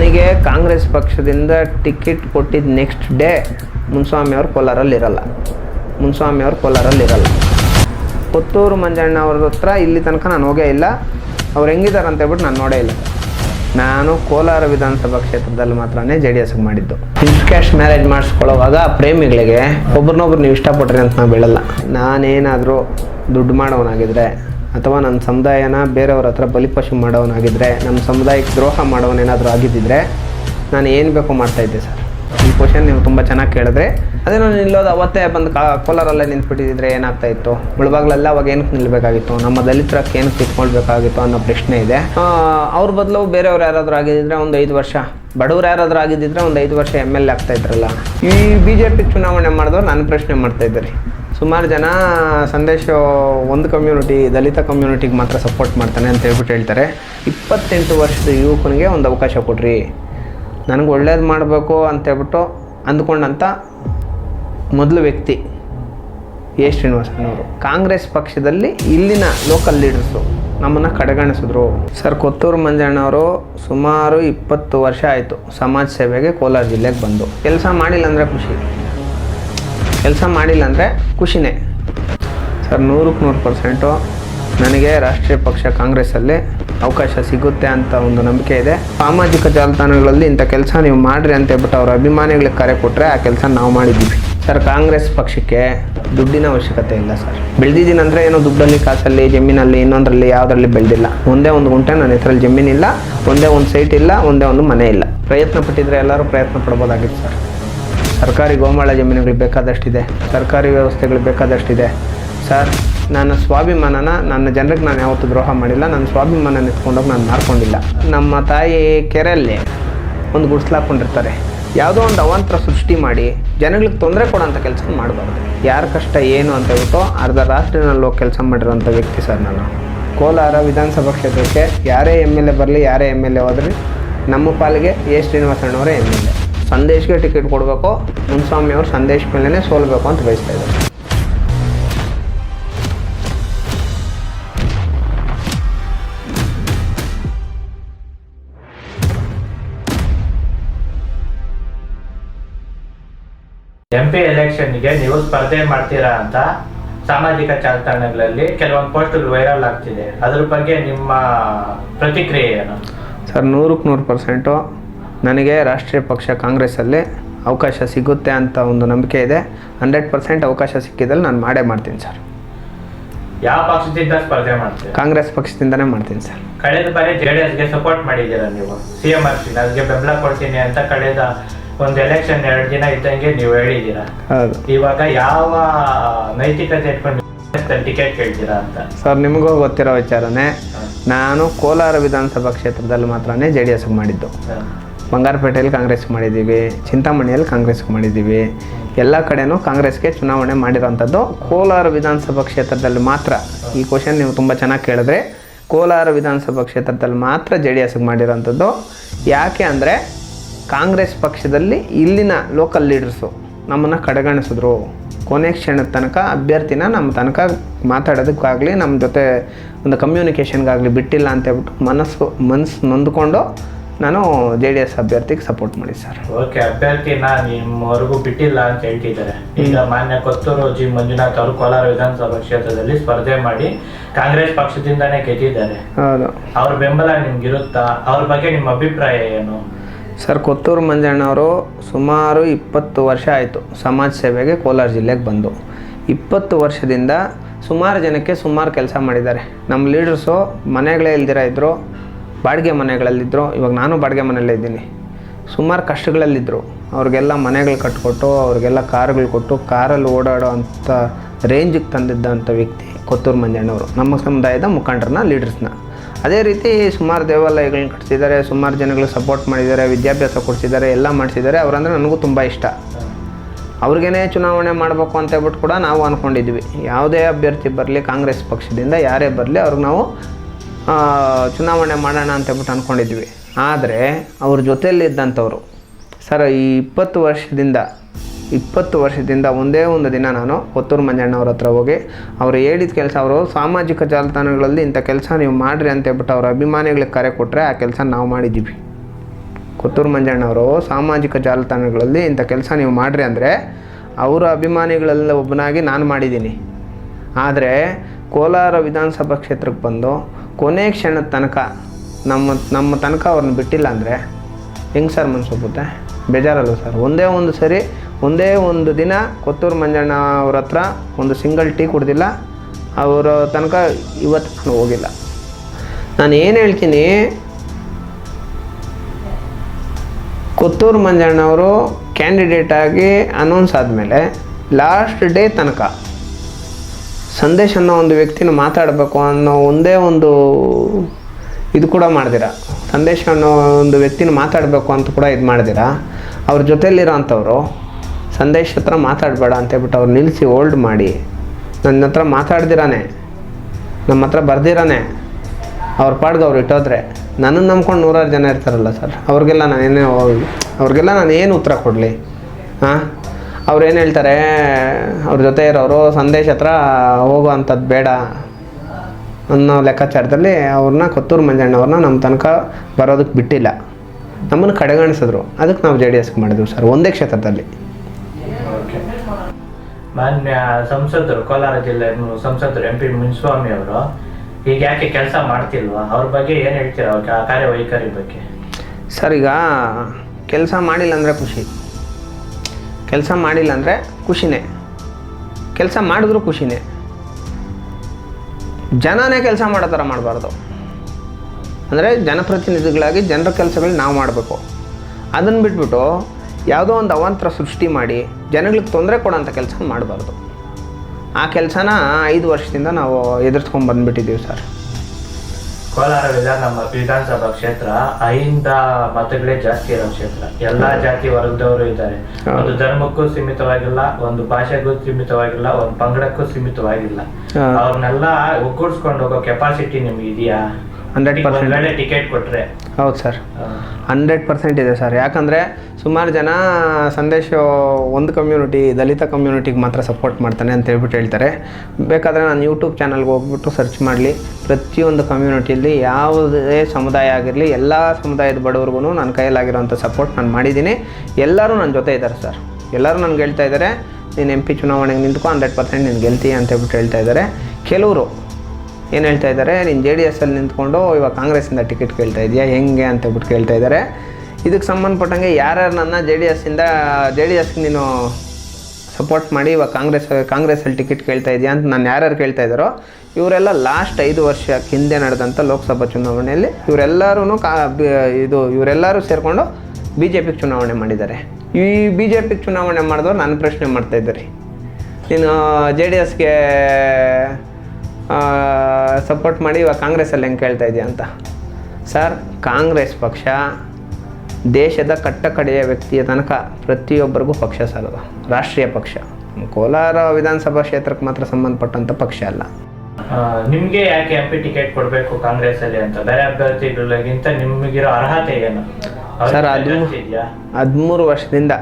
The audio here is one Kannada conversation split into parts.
ನನಗೆ ಕಾಂಗ್ರೆಸ್ ಪಕ್ಷದಿಂದ ಟಿಕೆಟ್ ಕೊಟ್ಟಿದ್ದ ನೆಕ್ಸ್ಟ್ ಡೇ ಮುನ್ಸ್ವಾಮಿ ಅವರು ಕೋಲಾರಲ್ಲಿ ಇರಲ್ಲ ಮುನ್ಸ್ವಾಮಿ ಅವರು ಕೋಲಾರಲ್ಲಿ ಇರಲ್ಲ ಪುತ್ತೂರು ಮಂಜಣ್ಣ ಅವ್ರ ಹತ್ರ ಇಲ್ಲಿ ತನಕ ನಾನು ಹೋಗೇ ಇಲ್ಲ. ಅವ್ರು ಹೆಂಗಿದ್ದಾರೆ ಅಂತ ಹೇಳ್ಬಿಟ್ಟು ನಾನು ನೋಡೇ ಇಲ್ಲ. ನಾನು ಕೋಲಾರ ವಿಧಾನಸಭಾ ಕ್ಷೇತ್ರದಲ್ಲಿ ಮಾತ್ರನೇ ಜೆ ಡಿ ಎಸ್ಗೆ ಮಾಡಿದ್ದು. ಇನ್ಸ್ ಕ್ಯಾಶ್ ಮ್ಯಾರೇಜ್ ಮಾಡಿಸ್ಕೊಳ್ಳೋವಾಗ ಪ್ರೇಮಿಗಳಿಗೆ ಒಬ್ರನ್ನೊಬ್ರು ನೀವು ಇಷ್ಟಪಟ್ರಿ ಅಂತ ನಾವು ಬೀಳಲ್ಲ ನಾನೇನಾದರೂ ದುಡ್ಡು ಮಾಡೋನಾಗಿದ್ರೆ ಅಥವಾ ನನ್ನ ಸಮುದಾಯನ ಬೇರೆಯವ್ರ ಹತ್ರ ಬಲಿಪಶು ಮಾಡೋವನಾಗಿದ್ದರೆ ನಮ್ಮ ಸಮುದಾಯಕ್ಕೆ ದ್ರೋಹ ಮಾಡೋನೇನಾದರೂ ಆಗಿದ್ದಿದ್ರೆ ನಾನು ಏನು ಬೇಕೋ ಮಾಡ್ತಾಯಿದ್ದೆ ಸರ್. ಈ ಕ್ವಶನ್ ನೀವು ತುಂಬ ಚೆನ್ನಾಗಿ ಕೇಳಿದ್ರೆ, ಅದೇ ನಾನು ನಿಲ್ಲೋದು ಅವತ್ತೇ ಬಂದು ಕಾ, ಕೋಲಾರಲ್ಲೇ ನಿಂತ್ಬಿಟ್ಟಿದ್ರೆ ಏನಾಗ್ತಾ ಇತ್ತು? ಮುಳುಬಾಗ್ಲೆಲ್ಲ ಅವಾಗ ಏನಕ್ಕೆ ನಿಲ್ಲಬೇಕಾಗಿತ್ತು ನಮ್ಮ ದಲಿತರಕ್ಕೆ ಏನಕ್ಕೆ ತಿಳ್ಕೊಳ್ಬೇಕಾಗಿತ್ತು ಅನ್ನೋ ಪ್ರಶ್ನೆ ಇದೆ. ಅವ್ರ ಬದಲು ಬೇರೆಯವ್ರು ಯಾರಾದರೂ ಆಗಿದ್ದಿದ್ರೆ ಒಂದು ಐದು ವರ್ಷ. ಬಡವ್ರು ಯಾರಾದರೂ ಆಗಿದ್ದಿದ್ರೆ ಒಂದು ಐದು ವರ್ಷ ಎಂ ಎಲ್ ಎ ಆಗ್ತಾಯಿದ್ರಲ್ಲ ಈ ಬಿ ಜೆ ಪಿ ಚುನಾವಣೆ ಮಾಡಿದವ್ರು ನಾನು ಪ್ರಶ್ನೆ ಮಾಡ್ತಾ ಇದ್ದಾರೆ. ಸುಮಾರು ಜನ ಸಂದೇಶ ಒಂದು ಕಮ್ಯುನಿಟಿ ದಲಿತ ಕಮ್ಯುನಿಟಿಗೆ ಮಾತ್ರ ಸಪೋರ್ಟ್ ಮಾಡ್ತಾನೆ ಅಂತ ಹೇಳ್ಬಿಟ್ಟು ಹೇಳ್ತಾರೆ. ಇಪ್ಪತ್ತೆಂಟು ವರ್ಷದ ಯುವಕನಿಗೆ ಒಂದು ಅವಕಾಶ ಕೊಡ್ರಿ. ನನಗೆ ಒಳ್ಳೇದು ಮಾಡಬೇಕು ಅಂತ ಹೇಳ್ಬಿಟ್ಟು ಅಂದ್ಕೊಂಡಂಥ ಮೊದಲು ವ್ಯಕ್ತಿ ಎ. ಶ್ರೀನಿವಾಸನವರು. ಕಾಂಗ್ರೆಸ್ ಪಕ್ಷದಲ್ಲಿ ಇಲ್ಲಿನ ಲೋಕಲ್ ಲೀಡರ್ಸು ನಮ್ಮನ್ನು ಕಡೆಗಣಿಸಿದ್ರು. ಸರ್ ಕೊತ್ತೂರು ಮಂಜಣ್ಣವರು ಸುಮಾರು ಇಪ್ಪತ್ತು ವರ್ಷ ಆಯಿತು. ಸಮಾಜ ಸೇವೆಗೆ ಕೋಲಾರ ಜಿಲ್ಲೆಗೆ ಬಂದು. ಕೆಲಸ ಮಾಡಿಲ್ಲ ಅಂದರೆ ಖುಷಿ. ಕೆಲಸ ಮಾಡಿಲ್ಲ ಅಂದರೆ ಖುಷಿನೇ. ಸರ್, ನೂರಕ್ಕೆ ನೂರು ಪರ್ಸೆಂಟು ನನಗೆ ರಾಷ್ಟ್ರೀಯ ಪಕ್ಷ ಕಾಂಗ್ರೆಸ್ಸಲ್ಲಿ ಅವಕಾಶ ಸಿಗುತ್ತೆ ಅಂತ ಒಂದು ನಂಬಿಕೆ ಇದೆ. ಸಾಮಾಜಿಕ ಜಾಲತಾಣಗಳಲ್ಲಿ ಇಂಥ ಕೆಲಸ ನೀವು ಮಾಡಿರಿ ಅಂತ ಹೇಳ್ಬಿಟ್ಟು ಅವರ ಅಭಿಮಾನಿಗಳಿಗೆ ಕರೆ ಕೊಟ್ಟರೆ ಆ ಕೆಲಸ ನಾವು ಮಾಡಿದ್ದೀವಿ. ಸರ್, ಕಾಂಗ್ರೆಸ್ ಪಕ್ಷಕ್ಕೆ ದುಡ್ಡಿನ ಅವಶ್ಯಕತೆ ಇಲ್ಲ ಸರ್. ಬೆಳೆದಿದ್ದೀನಿ ಅಂದರೆ ಏನೋ ದುಡ್ಡಲ್ಲಿ, ಕಾಸಲ್ಲಿ, ಜಮೀನಲ್ಲಿ, ಇನ್ನೊಂದರಲ್ಲಿ, ಯಾವುದರಲ್ಲಿ ಬೆಳೆದಿಲ್ಲ. ಒಂದೇ ಒಂದು ಗುಂಟೆ ನನ್ನ ಹೆಸರಲ್ಲಿ ಜಮೀನಿಲ್ಲ, ಒಂದೇ ಒಂದು ಸೈಟ್ ಇಲ್ಲ, ಒಂದೇ ಒಂದು ಮನೆ ಇಲ್ಲ. ಪ್ರಯತ್ನ ಪಟ್ಟಿದ್ರೆ ಎಲ್ಲರೂ ಪ್ರಯತ್ನ ಪಡ್ಬೋದಾಗಿತ್ತು ಸರ್. ಸರ್ಕಾರಿ ಗೋಮಾಳ ಜಮೀನುಗಳು ಬೇಕಾದಷ್ಟಿದೆ. ಸರ್ಕಾರಿ ವ್ಯವಸ್ಥೆಗಳು ಬೇಕಾದಷ್ಟಿದೆ. ಸರ್, ನನ್ನ ಸ್ವಾಭಿಮಾನನ ನನ್ನ ಜನರಿಗೆ ನಾನು ಯಾವತ್ತೂ ದ್ರೋಹ ಮಾಡಿಲ್ಲ. ನನ್ನ ಸ್ವಾಭಿಮಾನ ನಿಂತ್ಕೊಂಡೋಗಿ ನಾನು ಮಾರ್ಕೊಂಡಿಲ್ಲ. ನಮ್ಮ ತಾಯಿ ಕೆರೆಯಲ್ಲಿ ಒಂದು ಗುಡಿಸ್ಲಾಕೊಂಡಿರ್ತಾರೆ ಯಾವುದೋ ಒಂದು ಅವಾಂತರ ಸೃಷ್ಟಿ ಮಾಡಿ ಜನಗಳಿಗೆ ತೊಂದರೆ ಕೊಡೋಂಥ ಕೆಲಸ ಮಾಡಬಾರ್ದು. ಯಾರ ಕಷ್ಟ ಏನು ಅಂತ ಹೇಳ್ಬಿಟ್ಟು ಅರ್ಧ ರಾತ್ರಿನಲ್ಲಿ ಹೋಗಿ ಕೆಲಸ ಮಾಡಿರೋಂಥ ವ್ಯಕ್ತಿ ಸರ್ ನಾನು. ಕೋಲಾರ ವಿಧಾನಸಭಾ ಕ್ಷೇತ್ರಕ್ಕೆ ಯಾರೇ ಎಂ ಎಲ್ ಎ ಬರಲಿ, ಯಾರೇ ಎಂ ಎಲ್ ಎ ಹೋದ್ರಿ, ನಮ್ಮ ಪಾಲಿಗೆ ಎ ಶ್ರೀನಿವಾಸಣ್ಣವರೇ ಎಂ ಎಲ್ ಎ. ಸಂದೇಶ್ಗೆ ಟಿಕೆಟ್ ಕೊಡಬೇಕು. ಮುನ್ಸ್ವಾಮಿ ಅವರು ಸಂದೇಶ್ ಮೇಲೆ ಸೋಲ್ಬೇಕು ಅಂತ ಬಯಸ್ತಾ ಇದ್ದಾರೆ. ಎಂ ಪಿ ಎಲೆಕ್ಷನ್ಗೆ ನೀವು ಸ್ಪರ್ಧೆ ಮಾಡ್ತೀರಾ ಅಂತ ಸಾಮಾಜಿಕ ಜಾಲತಾಣಗಳಲ್ಲಿ ಕೆಲವೊಂದು ಪೋಸ್ಟ್ಗಳು ವೈರಲ್ ಆಗ್ತಿದೆ. ಅದ್ರ ಬಗ್ಗೆ ನಿಮ್ಮ ಪ್ರತಿಕ್ರಿಯೆ ಏನು? ಸರ್ ನೂರಕ್ಕೆ ನೂರು ಪರ್ಸೆಂಟು ನನಗೆ ರಾಷ್ಟ್ರೀಯ ಪಕ್ಷ ಕಾಂಗ್ರೆಸ್ಸಲ್ಲಿ ಅವಕಾಶ ಸಿಗುತ್ತೆ ಅಂತ ಒಂದು ನಂಬಿಕೆ ಇದೆ. ಹಂಡ್ರೆಡ್ ಪರ್ಸೆಂಟ್ ಅವಕಾಶ ಸಿಕ್ಕಿದಲ್ಲಿ ನಾನು ಮಾಡೇ ಮಾಡ್ತೀನಿ ಸರ್. ಯಾವ ಪಕ್ಷದಿಂದ ಸ್ಪರ್ಧೆ ಮಾಡ್ತೀರಾ? ಕಾಂಗ್ರೆಸ್ ಪಕ್ಷದಿಂದನೇ ಮಾಡ್ತೀನಿ ಸರ್. ಕಳೆದ ಬಾರಿ ಜೆ ಡಿ ಎಸ್ಗೆ ಸಪೋರ್ಟ್ ಮಾಡಿದ್ದೀರಾ ನೀವು? ಸಿ ಎಂ ಆರ್ಸಿ ಅದಕ್ಕೆ ಬೆಂಬಲ ಕೊಡ್ತೀನಿ ಅಂತ ಕಳೆದ ಒಂದು ಎಲೆಕ್ಷನ್ ಎರಡು ದಿನ ಇದ್ದಂಗೆ ನೀವು ಹೇಳಿದ್ದೀರಾ? ಹೌದು. ಇವಾಗ ಯಾವ ನೈತಿಕತೆ ಇಟ್ಕೊಂಡು ಟಿಕೆಟ್ ಕೇಳ್ತೀರಾ ಅಂತ? ಸರ್ ನಿಮಗೂ ಗೊತ್ತಿರೋ ವಿಚಾರನೇ ನಾನು ಕೋಲಾರ ವಿಧಾನಸಭಾ ಕ್ಷೇತ್ರದಲ್ಲಿ ಮಾತ್ರನೇ ಜೆ ಡಿ ಎಸ್ಗೆ ಮಾಡಿದ್ದು ಬಂಗಾರಪೇಟೆಯಲ್ಲಿ ಕಾಂಗ್ರೆಸ್ ಮಾಡಿದ್ದೀವಿ, ಚಿಂತಾಮಣಿಯಲ್ಲಿ ಕಾಂಗ್ರೆಸ್ಗೆ ಮಾಡಿದ್ದೀವಿ, ಎಲ್ಲ ಕಡೆನೂ ಕಾಂಗ್ರೆಸ್ಗೆ ಚುನಾವಣೆ ಮಾಡಿರೋಂಥದ್ದು. ಕೋಲಾರ ವಿಧಾನಸಭಾ ಕ್ಷೇತ್ರದಲ್ಲಿ ಮಾತ್ರ ಈ ಕ್ವಶನ್ ನೀವು ತುಂಬ ಚೆನ್ನಾಗಿ ಕೇಳಿದ್ರೆ, ಕೋಲಾರ ವಿಧಾನಸಭಾ ಕ್ಷೇತ್ರದಲ್ಲಿ ಮಾತ್ರ ಜೆ ಡಿ ಎಸ್ಗೆ ಮಾಡಿರೋಂಥದ್ದು. ಯಾಕೆ ಅಂದರೆ, ಕಾಂಗ್ರೆಸ್ ಪಕ್ಷದಲ್ಲಿ ಇಲ್ಲಿನ ಲೋಕಲ್ ಲೀಡರ್ಸು ನಮ್ಮನ್ನು ಕಡೆಗಣಿಸಿದ್ರು. ಕೊನೆ ಕ್ಷಣದ ತನಕ ಅಭ್ಯರ್ಥಿನ ನಮ್ಮ ತನಕ ಮಾತಾಡೋದಕ್ಕಾಗಲಿ, ನಮ್ಮ ಜೊತೆ ಒಂದು ಕಮ್ಯುನಿಕೇಷನ್ಗಾಗಲಿ ಬಿಟ್ಟಿಲ್ಲ ಅಂತ ಹೇಳ್ಬಿಟ್ಟು ಮನಸ್ಸು ಮನಸ್ಸು ನೊಂದ್ಕೊಂಡು ನಾನು ಜೆ ಡಿ ಎಸ್ ಅಭ್ಯರ್ಥಿಗೆ ಸಪೋರ್ಟ್ ಮಾಡಿ ಸರ್ ಓಕೆ ಅಭ್ಯರ್ಥಿನ ನಿಮ್ಮವರೆಗೂ ಬಿಟ್ಟಿಲ್ಲ ಅಂತ ಹೇಳ್ತಿದ್ದಾರೆ. ಈಗ ಮಾನ್ಯ ಕೊತ್ತೂರು ಜಿ. ಮಂಜುನಾಥ್ ಅವರು ಕೋಲಾರ ವಿಧಾನಸಭಾ ಕ್ಷೇತ್ರದಲ್ಲಿ ಸ್ಪರ್ಧೆ ಮಾಡಿ ಕಾಂಗ್ರೆಸ್ ಪಕ್ಷದಿಂದಾನೇ ಗೆದ್ದಿದ್ದಾರೆ. ಹೌದು. ಅವ್ರ ಬೆಂಬಲ ನಿಮ್ಗಿರುತ್ತಾ? ಅವ್ರ ಬಗ್ಗೆ ನಿಮ್ಮ ಅಭಿಪ್ರಾಯ ಏನು? ಸರ್ ಕೊತ್ತೂರು ಮಂಜಣ್ಣವರು ಸುಮಾರು ಇಪ್ಪತ್ತು ವರ್ಷ ಆಯಿತು ಸಮಾಜ ಸೇವೆಗೆ ಕೋಲಾರ ಜಿಲ್ಲೆಗೆ ಬಂದು. ಇಪ್ಪತ್ತು ವರ್ಷದಿಂದ ಸುಮಾರು ಜನಕ್ಕೆ ಸುಮಾರು ಕೆಲಸ ಮಾಡಿದ್ದಾರೆ. ನಮ್ಮ ಲೀಡರ್ಸು ಮನೆಗಳೇ ಇಲ್ದಿರ ಇದ್ದರು ಬಾಡಿಗೆ ಮನೆಗಳಲ್ಲಿದ್ದರು ಇವಾಗ ನಾನು ಬಾಡಿಗೆ ಮನೆಯಲ್ಲೇ ಇದ್ದೀನಿ. ಸುಮಾರು ಕಷ್ಟಗಳಲ್ಲಿದ್ದರು ಅವ್ರಿಗೆಲ್ಲ ಮನೆಗಳು ಕಟ್ಕೊಟ್ಟು, ಅವ್ರಿಗೆಲ್ಲ ಕಾರುಗಳು ಕೊಟ್ಟು, ಕಾರಲ್ಲಿ ಓಡಾಡೋ ಅಂಥ ರೇಂಜಿಗೆ ತಂದಿದ್ದಂಥ ವ್ಯಕ್ತಿ ಕೊತ್ತೂರು ಮಂಜಣ್ಣವರು. ನಮ್ಮ ಸಮುದಾಯದ ಮುಖಂಡರನ್ನ, ಲೀಡರ್ಸ್ನ. ಅದೇ ರೀತಿ ಸುಮಾರು ದೇವಾಲಯಗಳನ್ನ ಕಟ್ಸಿದ್ದಾರೆ, ಸುಮಾರು ಜನಗಳು ಸಪೋರ್ಟ್ ಮಾಡಿದ್ದಾರೆ, ವಿದ್ಯಾಭ್ಯಾಸ ಕೊಡಿಸಿದ್ದಾರೆ, ಎಲ್ಲ ಮಾಡಿಸಿದ್ದಾರೆ. ಅವರಂದ್ರೆ ನನಗೂ ತುಂಬ ಇಷ್ಟ. ಅವ್ರಿಗೇನೇ ಚುನಾವಣೆ ಮಾಡಬೇಕು ಅಂತ ಹೇಳ್ಬಿಟ್ಟು ಕೂಡ ನಾವು ಅಂದ್ಕೊಂಡಿದ್ವಿ ಯಾವುದೇ ಅಭ್ಯರ್ಥಿ ಬರಲಿ, ಕಾಂಗ್ರೆಸ್ ಪಕ್ಷದಿಂದ ಯಾರೇ ಬರಲಿ, ಅವ್ರಿಗೆ ನಾವು ಚುನಾವಣೆ ಮಾಡೋಣ ಅಂತ ಹೇಳ್ಬಿಟ್ಟು ಅಂದ್ಕೊಂಡಿದ್ವಿ ಆದರೆ ಅವ್ರ ಜೊತೆಯಲ್ಲಿದ್ದಂಥವ್ರು ಸರ್, ಈ ಇಪ್ಪತ್ತು ವರ್ಷದಿಂದ ಇಪ್ಪತ್ತು ವರ್ಷದಿಂದ ಒಂದೇ ಒಂದು ದಿನ ನಾನು ಕೊತ್ತೂರು ಮಂಜಣ್ಣವ್ರ ಹತ್ರ ಹೋಗಿ ಅವರು ಹೇಳಿದ ಕೆಲಸ, ಅವರು ಸಾಮಾಜಿಕ ಜಾಲತಾಣಗಳಲ್ಲಿ ಇಂಥ ಕೆಲಸ ನೀವು ಮಾಡಿರಿ ಅಂತ ಹೇಳ್ಬಿಟ್ಟು ಅವ್ರ ಅಭಿಮಾನಿಗಳಿಗೆ ಕರೆ ಕೊಟ್ಟರೆ ಆ ಕೆಲಸ ನಾವು ಮಾಡಿದ್ದೀವಿ. ಕೊತ್ತೂರು ಮಂಜಣ್ಣವರು ಸಾಮಾಜಿಕ ಜಾಲತಾಣಗಳಲ್ಲಿ ಇಂಥ ಕೆಲಸ ನೀವು ಮಾಡಿರಿ ಅಂದರೆ ಅವರ ಅಭಿಮಾನಿಗಳೆಲ್ಲ ಒಬ್ಬನಾಗಿ ನಾನು ಮಾಡಿದ್ದೀನಿ. ಆದರೆ ಕೋಲಾರ ವಿಧಾನಸಭಾ ಕ್ಷೇತ್ರಕ್ಕೆ ಬಂದು ಕೊನೆ ಕ್ಷಣದ ತನಕ ನಮ್ಮ ನಮ್ಮ ತನಕ ಅವ್ರನ್ನ ಬಿಟ್ಟಿಲ್ಲ ಅಂದರೆ ಹೆಂಗೆ ಸರ್ ಮನ್ಸೊಪ್ಪುತ್ತೆ ಬೇಜಾರಲ್ಲ ಸರ್? ಒಂದೇ ಒಂದು ಸರಿ, ಒಂದೇ ಒಂದು ದಿನ ಕೊತ್ತೂರು ಮಂಜಣ್ಣ ಅವ್ರ ಹತ್ರ ಒಂದು ಸಿಂಗಲ್ ಟೀ ಕುಡ್ದಿಲ್ಲ. ಅವರ ತನಕ ಇವತ್ತು ನಾನು ಹೋಗಿಲ್ಲ. ನಾನು ಏನು ಹೇಳ್ತೀನಿ? ಕೊತ್ತೂರು ಮಂಜಣ್ಣವರು ಕ್ಯಾಂಡಿಡೇಟ್ ಆಗಿ ಅನೌನ್ಸ್ ಆದಮೇಲೆ ಲಾಸ್ಟ್ ಡೇ ತನಕ ಸಂದೇಶ್ ಅನ್ನೋ ಒಂದು ವ್ಯಕ್ತಿನ ಮಾತಾಡಬೇಕು ಅನ್ನೋ ಒಂದೇ ಒಂದು ಇದು ಕೂಡ ಮಾಡ್ದಿರ. ಸಂದೇಶ ಅನ್ನೋ ಒಂದು ವ್ಯಕ್ತಿನ ಮಾತಾಡಬೇಕು ಅಂತ ಕೂಡ ಇದು ಮಾಡಿದಿರ. ಅವ್ರ ಜೊತೆಯಲ್ಲಿರೋ ಅಂಥವ್ರು ಸಂದೇಶ ಹತ್ರ ಮಾತಾಡಬೇಡ ಅಂತ ಹೇಳ್ಬಿಟ್ಟು ಅವ್ರು ನಿಲ್ಲಿಸಿ ಹೋಲ್ಡ್ ಮಾಡಿ. ನನ್ನ ಹತ್ರ ಮಾತಾಡ್ದಿರಾನೆ. ನಮ್ಮ ಹತ್ರ ಬರ್ದಿರಾನೆ. ಅವ್ರ ಪಾಡ್ಗೆ ಅವ್ರು ಇಟ್ಟೋದ್ರೆ. ನನ್ನನ್ನು ನಂಬ್ಕೊಂಡು ನೂರಾರು ಜನ ಇರ್ತಾರಲ್ಲ ಸರ್. ಅವ್ರಿಗೆಲ್ಲ ನಾನೇನೇ ಅವ್ರಿಗೆಲ್ಲ ನಾನು ಏನು ಉತ್ತರ ಕೊಡಲಿ? ಹಾಂ ಅವ್ರು ಏನು ಹೇಳ್ತಾರೆ ಅವ್ರ ಜೊತೆ ಇರೋರು ಸಂದೇಶ್ ಹತ್ರ ಹೋಗುವಂಥದ್ದು ಬೇಡ ಅನ್ನೋ ಲೆಕ್ಕಾಚಾರದಲ್ಲಿ ಅವ್ರನ್ನ ಕೊತ್ತೂರು ಮಂಜಣ್ಣವ್ರನ್ನ ನಮ್ಮ ತನಕ ಬರೋದಕ್ಕೆ ಬಿಟ್ಟಿಲ್ಲ. ನಮ್ಮನ್ನು ಕಡೆಗಣಿಸಿದ್ರು. ಅದಕ್ಕೆ ನಾವು ಜೆ ಡಿ ಎಸ್ಗೆ ಮಾಡಿದ್ವಿ ಸರ್ ಒಂದೇ ಕ್ಷೇತ್ರದಲ್ಲಿ. ಓಕೆ ಮಾನ್ಯ ಸಂಸದರು ಕೋಲಾರ ಜಿಲ್ಲೆ ಸಂಸದರು ಎಂ ಪಿ ಮುನಿಸ್ವಾಮಿ ಅವರು ಈಗ ಯಾಕೆ ಕೆಲಸ ಮಾಡ್ತಿಲ್ವಾ? ಅವ್ರ ಬಗ್ಗೆ ಏನು ಹೇಳ್ತೀರಾ ಅವ್ರ ಕಾರ್ಯವೈಖರಿ ಬಗ್ಗೆ? ಸರ್ ಈಗ ಕೆಲಸ ಮಾಡಿಲ್ಲ ಅಂದರೆ ಖುಷಿ. ಕೆಲಸ ಮಾಡಿಲ್ಲ ಅಂದರೆ ಖುಷಿನೇ. ಕೆಲಸ ಮಾಡಿದ್ರು ಖುಷಿನೇ. ಜನನೇ ಕೆಲಸ ಮಾಡೋ ಥರ ಮಾಡಬಾರ್ದು. ಅಂದರೆ ಜನಪ್ರತಿನಿಧಿಗಳಾಗಿ ಜನರ ಕೆಲಸಗಳು ನಾವು ಮಾಡಬೇಕು. ಅದನ್ನು ಬಿಟ್ಬಿಟ್ಟು ಯಾವುದೋ ಒಂದು ಅವಾಂತರ ಸೃಷ್ಟಿ ಮಾಡಿ ಜನಗಳಿಗೆ ತೊಂದರೆ ಕೊಡೋಂಥ ಕೆಲಸ ಮಾಡಬಾರ್ದು. ಆ ಕೆಲಸನ ಐದು ವರ್ಷದಿಂದ ನಾವು ಎದುರಿಸ್ಕೊಂಡು ಬಂದುಬಿಟ್ಟಿದ್ದೀವಿ ಸರ್. ಕೋಲಾರ ವಿಧಾನ ವಿಧಾನಸಭಾ ಕ್ಷೇತ್ರ. ಐಂದ ಮತಗಳೇ ಜಾಸ್ತಿ ಇರೋ ಕ್ಷೇತ್ರ. ಎಲ್ಲಾ ಜಾತಿ ವರ್ಗದವರು ಇದ್ದಾರೆ. ಒಂದು ಧರ್ಮಕ್ಕೂ ಸೀಮಿತವಾಗಿಲ್ಲ ಒಂದು ಭಾಷೆಗೂ ಸೀಮಿತವಾಗಿಲ್ಲ ಒಂದು ಪಂಗಡಕ್ಕೂ ಸೀಮಿತವಾಗಿಲ್ಲ. ಅವ್ರನ್ನೆಲ್ಲ ಒಗ್ಗೂಡ್ಸ್ಕೊಂಡು ಹೋಗೋ ಕೆಪಾಸಿಟಿ ನಿಮ್ಗೆ ಇದೆಯಾ? Hundred percent. ಟಿಕೆಟ್ ಕೊಟ್ರೆ. ಹೌದು ಸರ್. ಹಂಡ್ರೆಡ್ ಪರ್ಸೆಂಟ್ ಇದೆ ಸರ್. ಯಾಕಂದರೆ ಸುಮಾರು ಜನ ಸಂದೇಶ ಒಂದು ಕಮ್ಯುನಿಟಿ ದಲಿತ ಕಮ್ಯುನಿಟಿಗೆ ಮಾತ್ರ ಸಪೋರ್ಟ್ ಮಾಡ್ತಾನೆ ಅಂತ ಹೇಳ್ಬಿಟ್ಟು ಹೇಳ್ತಾರೆ. ಬೇಕಾದರೆ ನಾನು ಯೂಟ್ಯೂಬ್ ಚಾನಲ್ಗೆ ಹೋಗ್ಬಿಟ್ಟು ಸರ್ಚ್ ಮಾಡಲಿ. ಪ್ರತಿಯೊಂದು ಕಮ್ಯುನಿಟಿಯಲ್ಲಿ ಯಾವುದೇ ಸಮುದಾಯ ಆಗಿರಲಿ, ಎಲ್ಲ ಸಮುದಾಯದ ಬಡವ್ರಿಗೂ ನನ್ನ ಕೈಯಲ್ಲಾಗಿರೋಂಥ ಸಪೋರ್ಟ್ ನಾನು ಮಾಡಿದ್ದೀನಿ. ಎಲ್ಲರೂ ನನ್ನ ಜೊತೆ ಇದ್ದಾರೆ ಸರ್ ಎಲ್ಲರೂ ನನಗೆ ಹೇಳ್ತಾ ಇದ್ದಾರೆ, ನೀನು ಎಂ ಪಿ ಚುನಾವಣೆಗೆ ನಿಂತ್ಕೊ, ಹಂಡ್ರೆಡ್ ಪರ್ಸೆಂಟ್ ನೀನು ಗೆಲ್ತೀಯ ಅಂತ ಹೇಳ್ಬಿಟ್ಟು ಹೇಳ್ತಾ ಇದ್ದಾರೆ. ಕೆಲವರು ಏನು ಹೇಳ್ತಾ ಇದ್ದಾರೆ, ನೀನು ಜೆ ಡಿ ಎಸ್ಸಲ್ಲಿ ನಿಂತ್ಕೊಂಡು ಇವಾಗ ಕಾಂಗ್ರೆಸ್ಸಿಂದ ಟಿಕೆಟ್ ಕೇಳ್ತಾ ಇದೆಯಾ, ಹೆಂಗೆ ಅಂತ ಹೇಳ್ಬಿಟ್ಟು ಕೇಳ್ತಾ ಇದ್ದಾರೆ. ಇದಕ್ಕೆ ಸಂಬಂಧಪಟ್ಟಂಗೆ ಯಾರ್ಯಾರು ನನ್ನ ಜೆ ಡಿ ಎಸ್ಸಿಂದ, ಜೆ ಡಿ ಎಸ್ಗೆ ನೀನು ಸಪೋರ್ಟ್ ಮಾಡಿ ಇವಾಗ ಕಾಂಗ್ರೆಸ್, ಕಾಂಗ್ರೆಸ್ಸಲ್ಲಿ ಟಿಕೆಟ್ ಕೇಳ್ತಾ ಇದೆಯಾ ಅಂತ ನಾನು ಯಾರ್ಯಾರು ಕೇಳ್ತಾ ಇದ್ದಾರೋ, ಇವರೆಲ್ಲ ಲಾಸ್ಟ್ ಐದು ವರ್ಷ ಹಿಂದೆ ನಡೆದಂಥ ಲೋಕಸಭಾ ಚುನಾವಣೆಯಲ್ಲಿ ಇವರೆಲ್ಲರೂ ಕಾ ಇದು ಇವರೆಲ್ಲರೂ ಸೇರಿಕೊಂಡು ಬಿ ಜೆ ಪಿಗೆ ಚುನಾವಣೆ ಮಾಡಿದ್ದಾರೆ. ಈ ಬಿ ಜೆ ಪಿಗೆ ಚುನಾವಣೆ ಮಾಡಿದವ್ರು ನಾನು ಪ್ರಶ್ನೆ ಮಾಡ್ತಾ ಇದ್ದಾರೆ ನೀನು ಜೆ ಡಿ ಎಸ್ಗೆ ಸಪೋರ್ಟ್ ಮಾಡಿ ಇವಾಗ ಕಾಂಗ್ರೆಸಲ್ಲಿ ಹೆಂಗೆ ಕೇಳ್ತಾ ಇದೆಯಾ ಅಂತ. ಸರ್, ಕಾಂಗ್ರೆಸ್ ಪಕ್ಷ ದೇಶದ ಕಟ್ಟಕಡೆಯ ವ್ಯಕ್ತಿಯ ತನಕ ಪ್ರತಿಯೊಬ್ಬರಿಗೂ ಪಕ್ಷ ಸಾಲದು ರಾಷ್ಟ್ರೀಯ ಪಕ್ಷ. ಕೋಲಾರ ವಿಧಾನಸಭಾ ಕ್ಷೇತ್ರಕ್ಕೆ ಮಾತ್ರ ಸಂಬಂಧಪಟ್ಟಂಥ ಪಕ್ಷ ಅಲ್ಲ. ನಿಮಗೆ ಯಾಕೆ ಎಂ ಪಿ ಟಿಕೆಟ್ ಕೊಡಬೇಕು ಕಾಂಗ್ರೆಸ್ ಅಲ್ಲಿ ಅಂತ? ಬೇರೆ ಅಭ್ಯರ್ಥಿಗಳಿಗಿಂತ ನಿಮಗಿರೋ ಅರ್ಹತೆ ಏನು? ಸರ್, ಅದು- ಹದಿಮೂರು ವರ್ಷದಿಂದ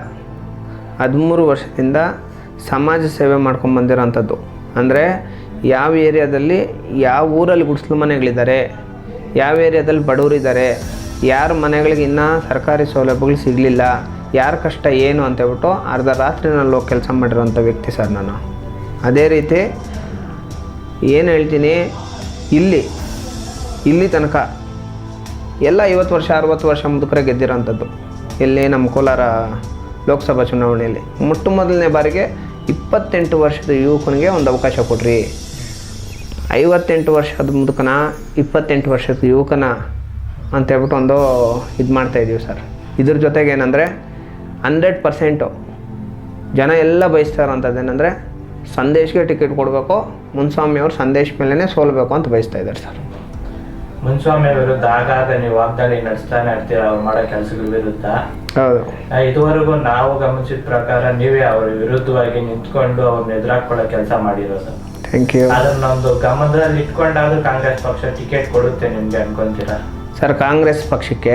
ಹದಿಮೂರು ವರ್ಷದಿಂದ ಸಮಾಜ ಸೇವೆ ಮಾಡ್ಕೊಂಡು ಬಂದಿರೋಂಥದ್ದು. ಅಂದರೆ ಯಾವ ಏರಿಯಾದಲ್ಲಿ ಯಾವ ಊರಲ್ಲಿ ಗುಡಿಸ್ಲು ಮನೆಗಳಿದ್ದಾರೆ ಯಾವ ಏರಿಯಾದಲ್ಲಿ ಬಡವರಿದ್ದಾರೆ ಯಾರ ಮನೆಗಳಿಗೆ ಇನ್ನೂ ಸರ್ಕಾರಿ ಸೌಲಭ್ಯಗಳು ಸಿಗಲಿಲ್ಲ, ಯಾರ ಕಷ್ಟ ಏನು ಅಂತ ಹೇಳ್ಬಿಟ್ಟು ಅರ್ಧ ರಾತ್ರಿನಲ್ಲಿ ಹೋಗಿ ಕೆಲಸ ಮಾಡಿರೋಂಥ ವ್ಯಕ್ತಿ ಸರ್ ನಾನು. ಅದೇ ರೀತಿ ಏನು ಹೇಳ್ತೀನಿ, ಇಲ್ಲಿ ಇಲ್ಲಿ ತನಕ ಎಲ್ಲ ಐವತ್ತು ವರ್ಷ, ಅರುವತ್ತು ವರ್ಷ ಮುದುಕರೆ ಗೆದ್ದಿರೋಂಥದ್ದು. ಇಲ್ಲಿ ನಮ್ಮ ಕೋಲಾರ ಲೋಕಸಭಾ ಚುನಾವಣೆಯಲ್ಲಿ. ಮೊಟ್ಟ ಮೊದಲನೇ ಬಾರಿಗೆ ಇಪ್ಪತ್ತೆಂಟು ವರ್ಷದ ಯುವಕನಿಗೆ ಒಂದು ಅವಕಾಶ ಕೊಡ್ರಿ ಐವತ್ತೆಂಟು ವರ್ಷದ ಮುದುಕನ, ಇಪ್ಪತ್ತೆಂಟು ವರ್ಷದ ಯುವಕನ ಅಂತ ಹೇಳ್ಬಿಟ್ಟು ಒಂದು ಇದು ಮಾಡ್ತಾಯಿದ್ದೀವಿ ಸರ್. ಇದ್ರ ಜೊತೆಗೆ ಏನಂದರೆ ಹಂಡ್ರೆಡ್ ಪರ್ಸೆಂಟು ಜನ ಎಲ್ಲ ಬಯಸ್ತಾ ಇರೋಂಥದ್ದು ಏನಂದರೆ ಸಂದೇಶ್ಗೆ ಟಿಕೆಟ್ ಕೊಡಬೇಕು ಮುನ್ಸ್ವಾಮಿ ಅವ್ರು ಸಂದೇಶ್ ಮೇಲೇ ಸೋಲ್ಬೇಕು ಅಂತ ಬಯಸ್ತಾ ಇದ್ದಾರೆ ಸರ್. ಮುನ್ಸ್ವಾಮಿ ವಿರುದ್ಧ ಆಗಾಗ ನೀವು ವಾಗ್ದಾಳಿ ನಡೆಸ್ತಾನೆ ಇರ್ತೀರ ಅವ್ರು ಮಾಡೋ ಕೆಲಸಗಳ ವಿರುದ್ಧ? ಹೌದು. ಇದುವರೆಗೂ ನಾವು ಗಮನಿಸಿದ ಪ್ರಕಾರ ನೀವೇ ಅವ್ರ ವಿರುದ್ಧವಾಗಿ ನಿಂತ್ಕೊಂಡು ಅವ್ರನ್ನ ಎದುರಾಕೊಳ್ಳೋ ಕೆಲಸ ಮಾಡಿರೋದು ಥ್ಯಾಂಕ್ ಯು ಅದನ್ನೊಂದು ಗಮನದಲ್ಲಿ ಇಟ್ಕೊಂಡಾದ್ರೂ ಕಾಂಗ್ರೆಸ್ ಪಕ್ಷ ಟಿಕೆಟ್ ಕೊಡುತ್ತೆ ನಿಮ್ಗೆ ಅನ್ಕೊಂತೀರಾ? ಸರ್, ಕಾಂಗ್ರೆಸ್ ಪಕ್ಷಕ್ಕೆ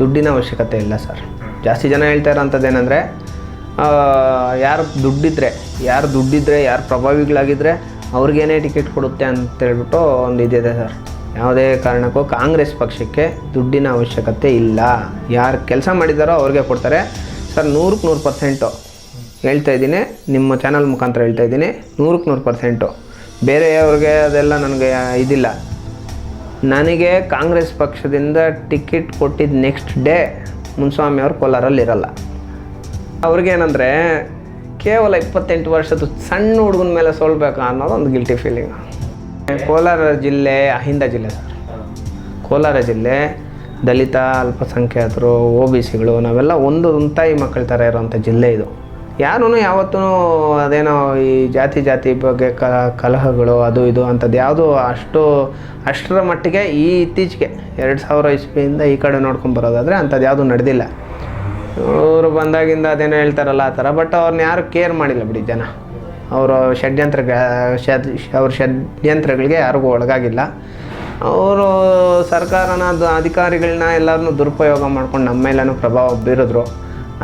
ದುಡ್ಡಿನ ಅವಶ್ಯಕತೆ ಇಲ್ಲ ಸರ್. ಜಾಸ್ತಿ ಜನ ಹೇಳ್ತಾ ಇರೋಂಥದ್ದು ಏನಂದರೆ ಯಾರು ದುಡ್ಡಿದ್ರೆ ಯಾರು ದುಡ್ಡಿದ್ರೆ, ಯಾರು ಪ್ರಭಾವಿಗಳಾಗಿದ್ದರೆ ಅವ್ರಿಗೇನೇ ಟಿಕೆಟ್ ಕೊಡುತ್ತೆ ಅಂತ ಹೇಳ್ಬಿಟ್ಟು ಒಂದು ಇದಿದೆ ಸರ್. ಯಾವುದೇ ಕಾರಣಕ್ಕೂ ಕಾಂಗ್ರೆಸ್ ಪಕ್ಷಕ್ಕೆ ದುಡ್ಡಿನ ಅವಶ್ಯಕತೆ ಇಲ್ಲ. ಯಾರು ಕೆಲಸ ಮಾಡಿದಾರೋ ಅವ್ರಿಗೆ ಕೊಡ್ತಾರೆ. ಸರ್, ನೂರಕ್ಕೆ ನೂರು ಪರ್ಸೆಂಟು ಹೇಳ್ತಾ ಇದ್ದೀನಿ. ನಿಮ್ಮ ಚಾನಲ್ ಮುಖಾಂತರ ಹೇಳ್ತಾ ಇದ್ದೀನಿ. ನೂರಕ್ಕೆ ನೂರು ಪರ್ಸೆಂಟು ಬೇರೆಯವ್ರಿಗೆ ಅದೆಲ್ಲ ನನಗೆ ಇದಿಲ್ಲ. ನನಗೆ ಕಾಂಗ್ರೆಸ್ ಪಕ್ಷದಿಂದ ಟಿಕೆಟ್ ಕೊಟ್ಟಿದ್ದ ನೆಕ್ಸ್ಟ್ ಡೇ ಮುನ್ಸ್ವಾಮಿ ಅವರು ಕೋಲಾರಲ್ಲಿ ಇರಲ್ಲ. ಅವ್ರಿಗೇನಂದರೆ ಕೇವಲ ಇಪ್ಪತ್ತೆಂಟು ವರ್ಷದ ಸಣ್ಣ ಹುಡುಗನ ಮೇಲೆ ಸೋಲ್ಬೇಕು ಅನ್ನೋದು ಒಂದು ಗಿಲ್ಟಿ ಫೀಲಿಂಗ್ ಕೋಲಾರ ಜಿಲ್ಲೆ, ಅಹಿಂದ ಜಿಲ್ಲೆ ಸರ್. ಕೋಲಾರ ಜಿಲ್ಲೆ, ದಲಿತ, ಅಲ್ಪಸಂಖ್ಯಾತರು ಒ ಬಿ ಸಿಗಳು ನಾವೆಲ್ಲ ಒಂದು ತಾಯಿ ಮಕ್ಕಳ ಥರ ಇರೋವಂಥ ಜಿಲ್ಲೆ ಇದು. ಯಾರೂ ಯಾವತ್ತೂ ಅದೇನೋ ಈ ಜಾತಿ ಜಾತಿ ಬಗ್ಗೆ ಕಲಹಗಳು ಅದು ಇದು ಅಂಥದ್ದು ಯಾವುದು ಅಷ್ಟು ಅಷ್ಟರ ಮಟ್ಟಿಗೆ ಈ ಇತ್ತೀಚೆಗೆ ಎರಡು ಸಾವಿರ ಇಸ್ವಿಯಿಂದ ಈ ಕಡೆ ನೋಡ್ಕೊಂಡು ಬರೋದಾದರೆ ಅಂಥದ್ದು ಯಾವುದು ನಡೆದಿಲ್ಲ. ಅವರು ಬಂದಾಗಿಂದ ಅದೇನೋ ಹೇಳ್ತಾರಲ್ಲ ಆ ಥರ ಬಟ್ ಅವ್ರನ್ನ ಯಾರು ಕೇರ್ ಮಾಡಿಲ್ಲ ಬಿಡಿ ಜನ. ಅವರು ಷಡ್ಯಂತ್ರ ಷಡ್ ಅವ್ರ ಷಡ್ಯಂತ್ರಗಳಿಗೆ ಯಾರಿಗೂ ಒಳಗಾಗಿಲ್ಲ. ಅವರು ಸರ್ಕಾರನ ಅಧಿಕಾರಿಗಳನ್ನ ಎಲ್ಲರನ್ನೂ ದುರುಪಯೋಗ ಮಾಡ್ಕೊಂಡು ನಮ್ಮ ಮೇಲೂ ಪ್ರಭಾವ ಬೀರಿದ್ರು.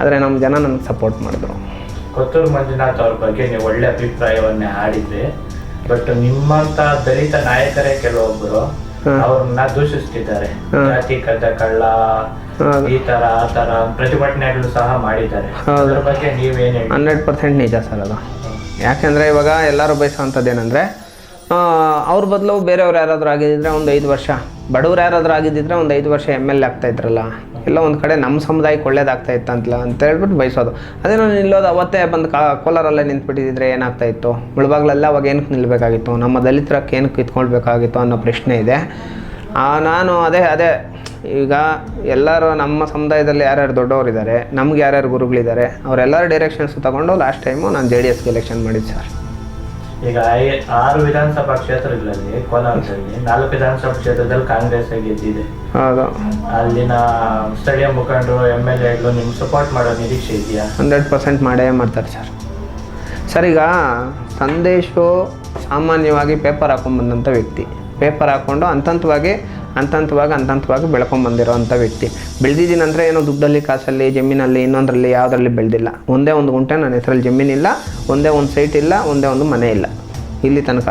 ಆದರೆ ನಮ್ಮ ಜನ ನನಗೆ ಸಪೋರ್ಟ್ ಮಾಡಿದ್ರು. ಕೊತ್ತೂರು ಮಂಜುನಾಥ್ ಅವ್ರ ಬಗ್ಗೆ ನೀವು ಒಳ್ಳೆ ಅಭಿಪ್ರಾಯವನ್ನೇ ಆಡಿದ್ರಿ ಬಟ್ ನಿಮ್ಮಂತ ದಲಿತ ನಾಯಕರೇ ಕೆಲವೊಬ್ರು. ಅವ್ರನ್ನ ದೂಷಿಸ್ತಿದ್ದಾರೆ. ಜಾತಿ ಕದ್ದ ಕಳ್ಳ ಈ ತರ ಆ ತರ ಪ್ರತಿಭಟನೆಗಳು ಸಹ ಮಾಡಿದ್ದಾರೆ. ಅದ್ರ ಬಗ್ಗೆ ನೀವೇನ್ ಹಂಡ್ರೆಡ್ ಪರ್ಸೆಂಟ್ ನಿಜ ಸರ್ ಅದು. ಯಾಕೆಂದ್ರೆ ಇವಾಗ ಎಲ್ಲರೂ ಬಯಸೋವಂಥದ್ದು ಏನಂದರೆ ಅವ್ರ ಬದಲು ಬೇರೆಯವ್ರು ಯಾರಾದರೂ ಆಗಿದ್ದಿದ್ರೆ ಒಂದು ಐದು ವರ್ಷ. ಬಡವ್ರು ಯಾರಾದರೂ ಆಗಿದ್ದಿದ್ರೆ ಒಂದು ಐದು ವರ್ಷ ಎಂ ಎಲ್ ಎ ಆಗ್ತಾಯಿದ್ರಲ್ಲ ಎಲ್ಲ ಒಂದು ಕಡೆ ನಮ್ಮ ಸಮುದಾಯಕ್ಕೆ ಒಳ್ಳೇದಾಗ್ತಾ ಇತ್ತಂತಲ್ಲ ಅಂತ ಹೇಳ್ಬಿಟ್ಟು ಬಯಸೋದು ಅದೇ ನಾನು ನಿಲ್ಲೋದು ಅವತ್ತೇ ಬಂದು ಕಾ, ಕೋಲಾರಲ್ಲೇ ನಿಂತ್ಬಿಟ್ಟಿದ್ರೆ ಏನಾಗ್ತಾಯಿತ್ತು? ಮುಳಬಾಗ್ಲೆಲ್ಲ ಅವಾಗ ಏನಕ್ಕೆ ನಿಲ್ಲಬೇಕಾಗಿತ್ತು ನಮ್ಮ ದಲಿತರಕ್ಕೆ ಏನಕ್ಕೆ ಕಿತ್ಕೊಳ್ಬೇಕಾಗಿತ್ತು ಅನ್ನೋ ಪ್ರಶ್ನೆ ಇದೆ. ನಾನು ಅದೇ ಅದೇ, ಈಗ ಎಲ್ಲರೂ ನಮ್ಮ ಸಮುದಾಯದಲ್ಲಿ ಯಾರ್ಯಾರು ದೊಡ್ಡವರಿದ್ದಾರೆ, ನಮ್ಗೆ ಯಾರ್ಯಾರು ಗುರುಗಳಿದ್ದಾರೆ, ಅವರೆಲ್ಲರ ಡೈರೆಕ್ಷನ್ಸ್ ತಗೊಂಡು ಲಾಸ್ಟ್ ಟೈಮು ನಾನು ಜೆ ಡಿ ಎಸ್ಗೆ ಎಲೆಕ್ಷನ್ ಮಾಡಿದ್ದು ಸರ್ ಈಗ ಐ- ಆರು ವಿಧಾನಸಭಾ ಕ್ಷೇತ್ರಗಳಲ್ಲಿ ಕೋಲಾರದಲ್ಲಿ ನಾಲ್ಕು ವಿಧಾನಸಭಾ ಕ್ಷೇತ್ರದಲ್ಲಿ ಕಾಂಗ್ರೆಸ್ ಗೆದ್ದಿದೆ. ಹೌದು. ಅಲ್ಲಿನ ಸ್ಥಳೀಯ ಮುಖಂಡರು ಎಂ ಎಲ್ ಎಗಳು ನಿಮ್ಗೆ ಸಪೋರ್ಟ್ ಮಾಡೋ ನಿರೀಕ್ಷೆ ಇದೆಯಾ? ಹಂಡ್ರೆಡ್ ಪರ್ಸೆಂಟ್ ಮಾಡೇ ಮಾಡ್ತಾರೆ ಸರ್. ಸರ್ ಈಗ ಸಂದೇಶು ಸಾಮಾನ್ಯವಾಗಿ ಪೇಪರ್ ಹಾಕೊಂಡ್ಬಂದಂಥ ವ್ಯಕ್ತಿ. ಪೇಪರ್ ಹಾಕ್ಕೊಂಡು ಹಂತಂತವಾಗಿ ಹಂತ ಹಂತವಾಗಿ ಬೆಳ್ಕೊಂಬಂದಿರೋ ವ್ಯಕ್ತಿ. ಬೆಳೆದಿದ್ದೀನಿ ಅಂದರೆ ಏನೋ? ದುಡ್ಡಲ್ಲಿ, ಕಾಸಲ್ಲಿ, ಜಮೀನಲ್ಲಿ, ಇನ್ನೊಂದರಲ್ಲಿ, ಯಾವುದರಲ್ಲಿ ಬೆಳೆದಿಲ್ಲ. ಒಂದೇ ಒಂದು ಗುಂಟೆ ನನ್ನ ಹೆಸರಲ್ಲಿ ಜಮೀನಿಲ್ಲ, ಒಂದೇ ಒಂದು ಸೈಟ್ ಇಲ್ಲ, ಒಂದೇ ಒಂದು ಮನೆ ಇಲ್ಲ. ಇಲ್ಲಿ ತನಕ.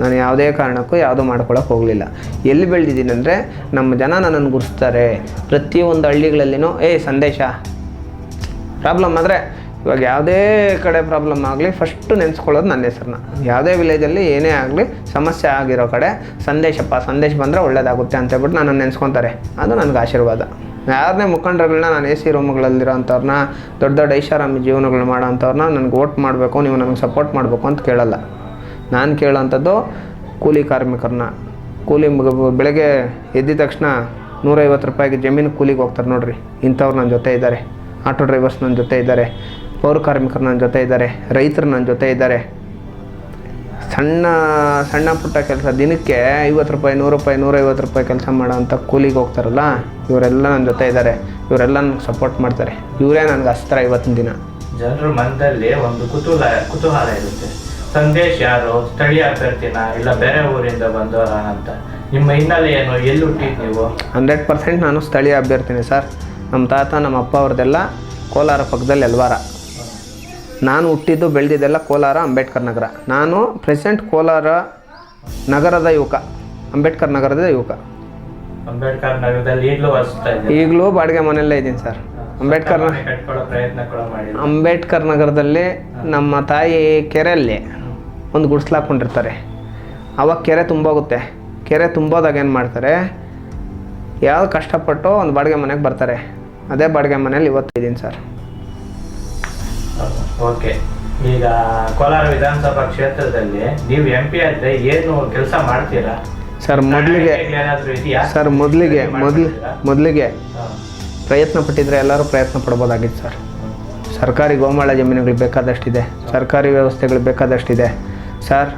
ನಾನು ಯಾವುದೇ ಕಾರಣಕ್ಕೂ ಯಾವುದೂ ಮಾಡ್ಕೊಳಕ್ಕೆ ಹೋಗಲಿಲ್ಲ. ಎಲ್ಲಿ ಬೆಳೆದಿದ್ದೀನಿ ಅಂದರೆ ನಮ್ಮ ಜನ ನನ್ನನ್ನು ಗುರುಸ್ತಾರೆ ಪ್ರತಿಯೊಂದು ಹಳ್ಳಿಗಳಲ್ಲಿನೂ, ಏ ಸಂದೇಶ ಪ್ರಾಬ್ಲಮ್ ಆದರೆ ಇವಾಗ ಯಾವುದೇ ಕಡೆ ಪ್ರಾಬ್ಲಮ್ ಆಗಲಿ ಫಸ್ಟು ನೆನೆಸ್ಕೊಳ್ಳೋದು ನನ್ನ ಹೆಸರನ್ನ. ಯಾವುದೇ ವಿಲೇಜಲ್ಲಿ ಏನೇ ಆಗಲಿ, ಸಮಸ್ಯೆ ಆಗಿರೋ ಕಡೆ ಸಂದೇಶಪ್ಪ, ಸಂದೇಶ ಬಂದರೆ ಒಳ್ಳೇದಾಗುತ್ತೆ ಅಂತ ಹೇಳ್ಬಿಟ್ಟು ನಾನು ನೆನೆಸ್ಕೊತಾರೆ. ಅದು ನನಗೆ ಆಶೀರ್ವಾದ. ಯಾರನ್ನೇ ಮುಖಂಡರುಗಳನ್ನ ನಾನು ಎ ಸಿ ರೂಮ್ಗಳಲ್ಲಿರೋಂಥವ್ರನ್ನ ದೊಡ್ಡ ದೊಡ್ಡ ಐಷಾರಾಮಿ ಜೀವನಗಳು ಮಾಡೋಂಥವ್ರನ್ನ ನನಗೆ ವೋಟ್ ಮಾಡಬೇಕು, ನೀವು ನನಗೆ ಸಪೋರ್ಟ್ ಮಾಡಬೇಕು ಅಂತ ಕೇಳಲ್ಲ. ನಾನು ಕೇಳೋಂಥದ್ದು ಕೂಲಿ ಕಾರ್ಮಿಕರನ್ನ. ಕೂಲಿ ಬೆಳಗ್ಗೆ ಎದ್ದಿದ ತಕ್ಷಣ ನೂರೈವತ್ತು ರೂಪಾಯಿಗೆ ಜಮೀನು ಕೂಲಿಗೆ ಹೋಗ್ತಾರೆ ನೋಡ್ರಿ. ಇಂಥವ್ರು ನನ್ನ ಜೊತೆ ಇದ್ದಾರೆ. ಆಟೋ ಡ್ರೈವರ್ಸ್ ನನ್ನ ಜೊತೆ ಇದ್ದಾರೆ. ಪೌರ ಕಾರ್ಮಿಕರು ನನ್ನ ಜೊತೆ ಇದ್ದಾರೆ ರೈತರು ನನ್ನ ಜೊತೆ ಇದ್ದಾರೆ. ಸಣ್ಣ ಸಣ್ಣ ಪುಟ್ಟ ಕೆಲಸ ದಿನಕ್ಕೆ ಐವತ್ತು ರೂಪಾಯಿ ನೂರು ರೂಪಾಯಿ ನೂರೈವತ್ತು ರೂಪಾಯಿ ಕೆಲಸ ಮಾಡೋವಂಥ ಕೂಲಿಗೆ ಹೋಗ್ತಾರಲ್ಲ ಇವರೆಲ್ಲ ನನ್ನ ಜೊತೆ ಇದ್ದಾರೆ ಇವರೆಲ್ಲ ನನಗೆ ಸಪೋರ್ಟ್ ಮಾಡ್ತಾರೆ. ಇವರೇ ನನಗೆ ಅಸ್ತ್ರ ಇವತ್ತಿನ ದಿನ. ಜನರ ಮನದಲ್ಲಿ ಒಂದು ಕುತೂಹಲ ಕುತೂಹಲ ಇರುತ್ತೆ. ಸಂದೇಶ್ ಯಾರು ಸ್ಥಳೀಯ ಅಭ್ಯರ್ಥಿನ ಇಲ್ಲ ಬೇರೆ ಊರಿಂದ ಬಂದವರ ಅಂತ. ನಿಮ್ಮ ಹಿನ್ನೆಲೆ ಏನು ಎಲ್ಲಿ ಹುಟ್ಟಿದ್ ನೀವು? ಹಂಡ್ರೆಡ್ ಪರ್ಸೆಂಟ್ ನಾನು ಸ್ಥಳೀಯ ಅಭ್ಯರ್ಥಿನಿ ಸರ್. ನಮ್ಮ ತಾತ ನಮ್ಮ ಅಪ್ಪ ಅವ್ರದ್ದೆಲ್ಲ ಕೋಲಾರ ಪಕ್ಕದಲ್ಲಿ ಎಲ್ವಾರ ನಾನು ಹುಟ್ಟಿದ್ದು ಬೆಳೆದಿದ್ದೆಲ್ಲ ಕೋಲಾರ ಅಂಬೇಡ್ಕರ್ ನಗರ. ನಾನು ಪ್ರೆಸೆಂಟ್ ಕೋಲಾರ ನಗರದ ಯುವಕ ಅಂಬೇಡ್ಕರ್ ನಗರದ ಯುವಕ. ಅಂಬೇಡ್ಕರ್ ನಗರದಲ್ಲಿ ಈಗಲೂ ವಾಸಿಸ್ತಾ ಇದ್ದೀವಿ ಈಗಲೂ ಬಾಡಿಗೆ ಮನೆಯಲ್ಲೇ ಇದ್ದೀನಿ ಸರ್. ಅಂಬೇಡ್ಕರ್ ನ- ಕಟ್ಕೊಳ್ಳೋ ಪ್ರಯತ್ನ ಕೂಡ ಮಾಡಿ ಅಂಬೇಡ್ಕರ್ ನಗರದಲ್ಲಿ ನಮ್ಮ ತಾಯಿ ಕೆರೆಯಲ್ಲಿ ಒಂದು ಗುಡಿಸ್ಲು ಹಾಕ್ಕೊಂಡಿರ್ತಾರೆ. ಅವಾಗ ಕೆರೆ ತುಂಬೋಗುತ್ತೆ. ಕೆರೆ ತುಂಬೋದಾಗ ಏನು ಮಾಡ್ತಾರೆ? ಯಾವ ಕಷ್ಟಪಟ್ಟು ಒಂದು ಬಾಡಿಗೆ ಮನೆಗೆ ಬರ್ತಾರೆ. ಅದೇ ಬಾಡಿಗೆ ಮನೇಲಿ ಇವತ್ತು ಇದ್ದೀನಿ ಸರ್. ಓಕೆ. ಈಗ ಕೋಲಾರ ವಿಧಾನಸಭಾ ಕ್ಷೇತ್ರದಲ್ಲಿ ನೀವು ಎಂ ಪಿ ಆದ್ರೆ ಏನು ಕೆಲಸ ಮಾಡ್ತೀರಾ? ಸರ್ ಮೊದಲಿಗೆ ಏನಾದ್ರು ಇದೆಯಾ? ಸರ್ ಮೊದಲಿಗೆ ಮೊದಲು ಮೊದಲಿಗೆ ಪ್ರಯತ್ನ ಪಟ್ಟಿದ್ರೆ ಎಲ್ಲರೂ ಪ್ರಯತ್ನ ಪಡ್ಬೋದಾಗಿತ್ತು ಸರ್. ಸರ್ಕಾರಿ ಗೋಮಾಳ ಜಮೀನುಗಳು ಬೇಕಾದಷ್ಟಿದೆ. ಸರ್ಕಾರಿ ವ್ಯವಸ್ಥೆಗಳು ಬೇಕಾದಷ್ಟಿದೆ. ಸರ್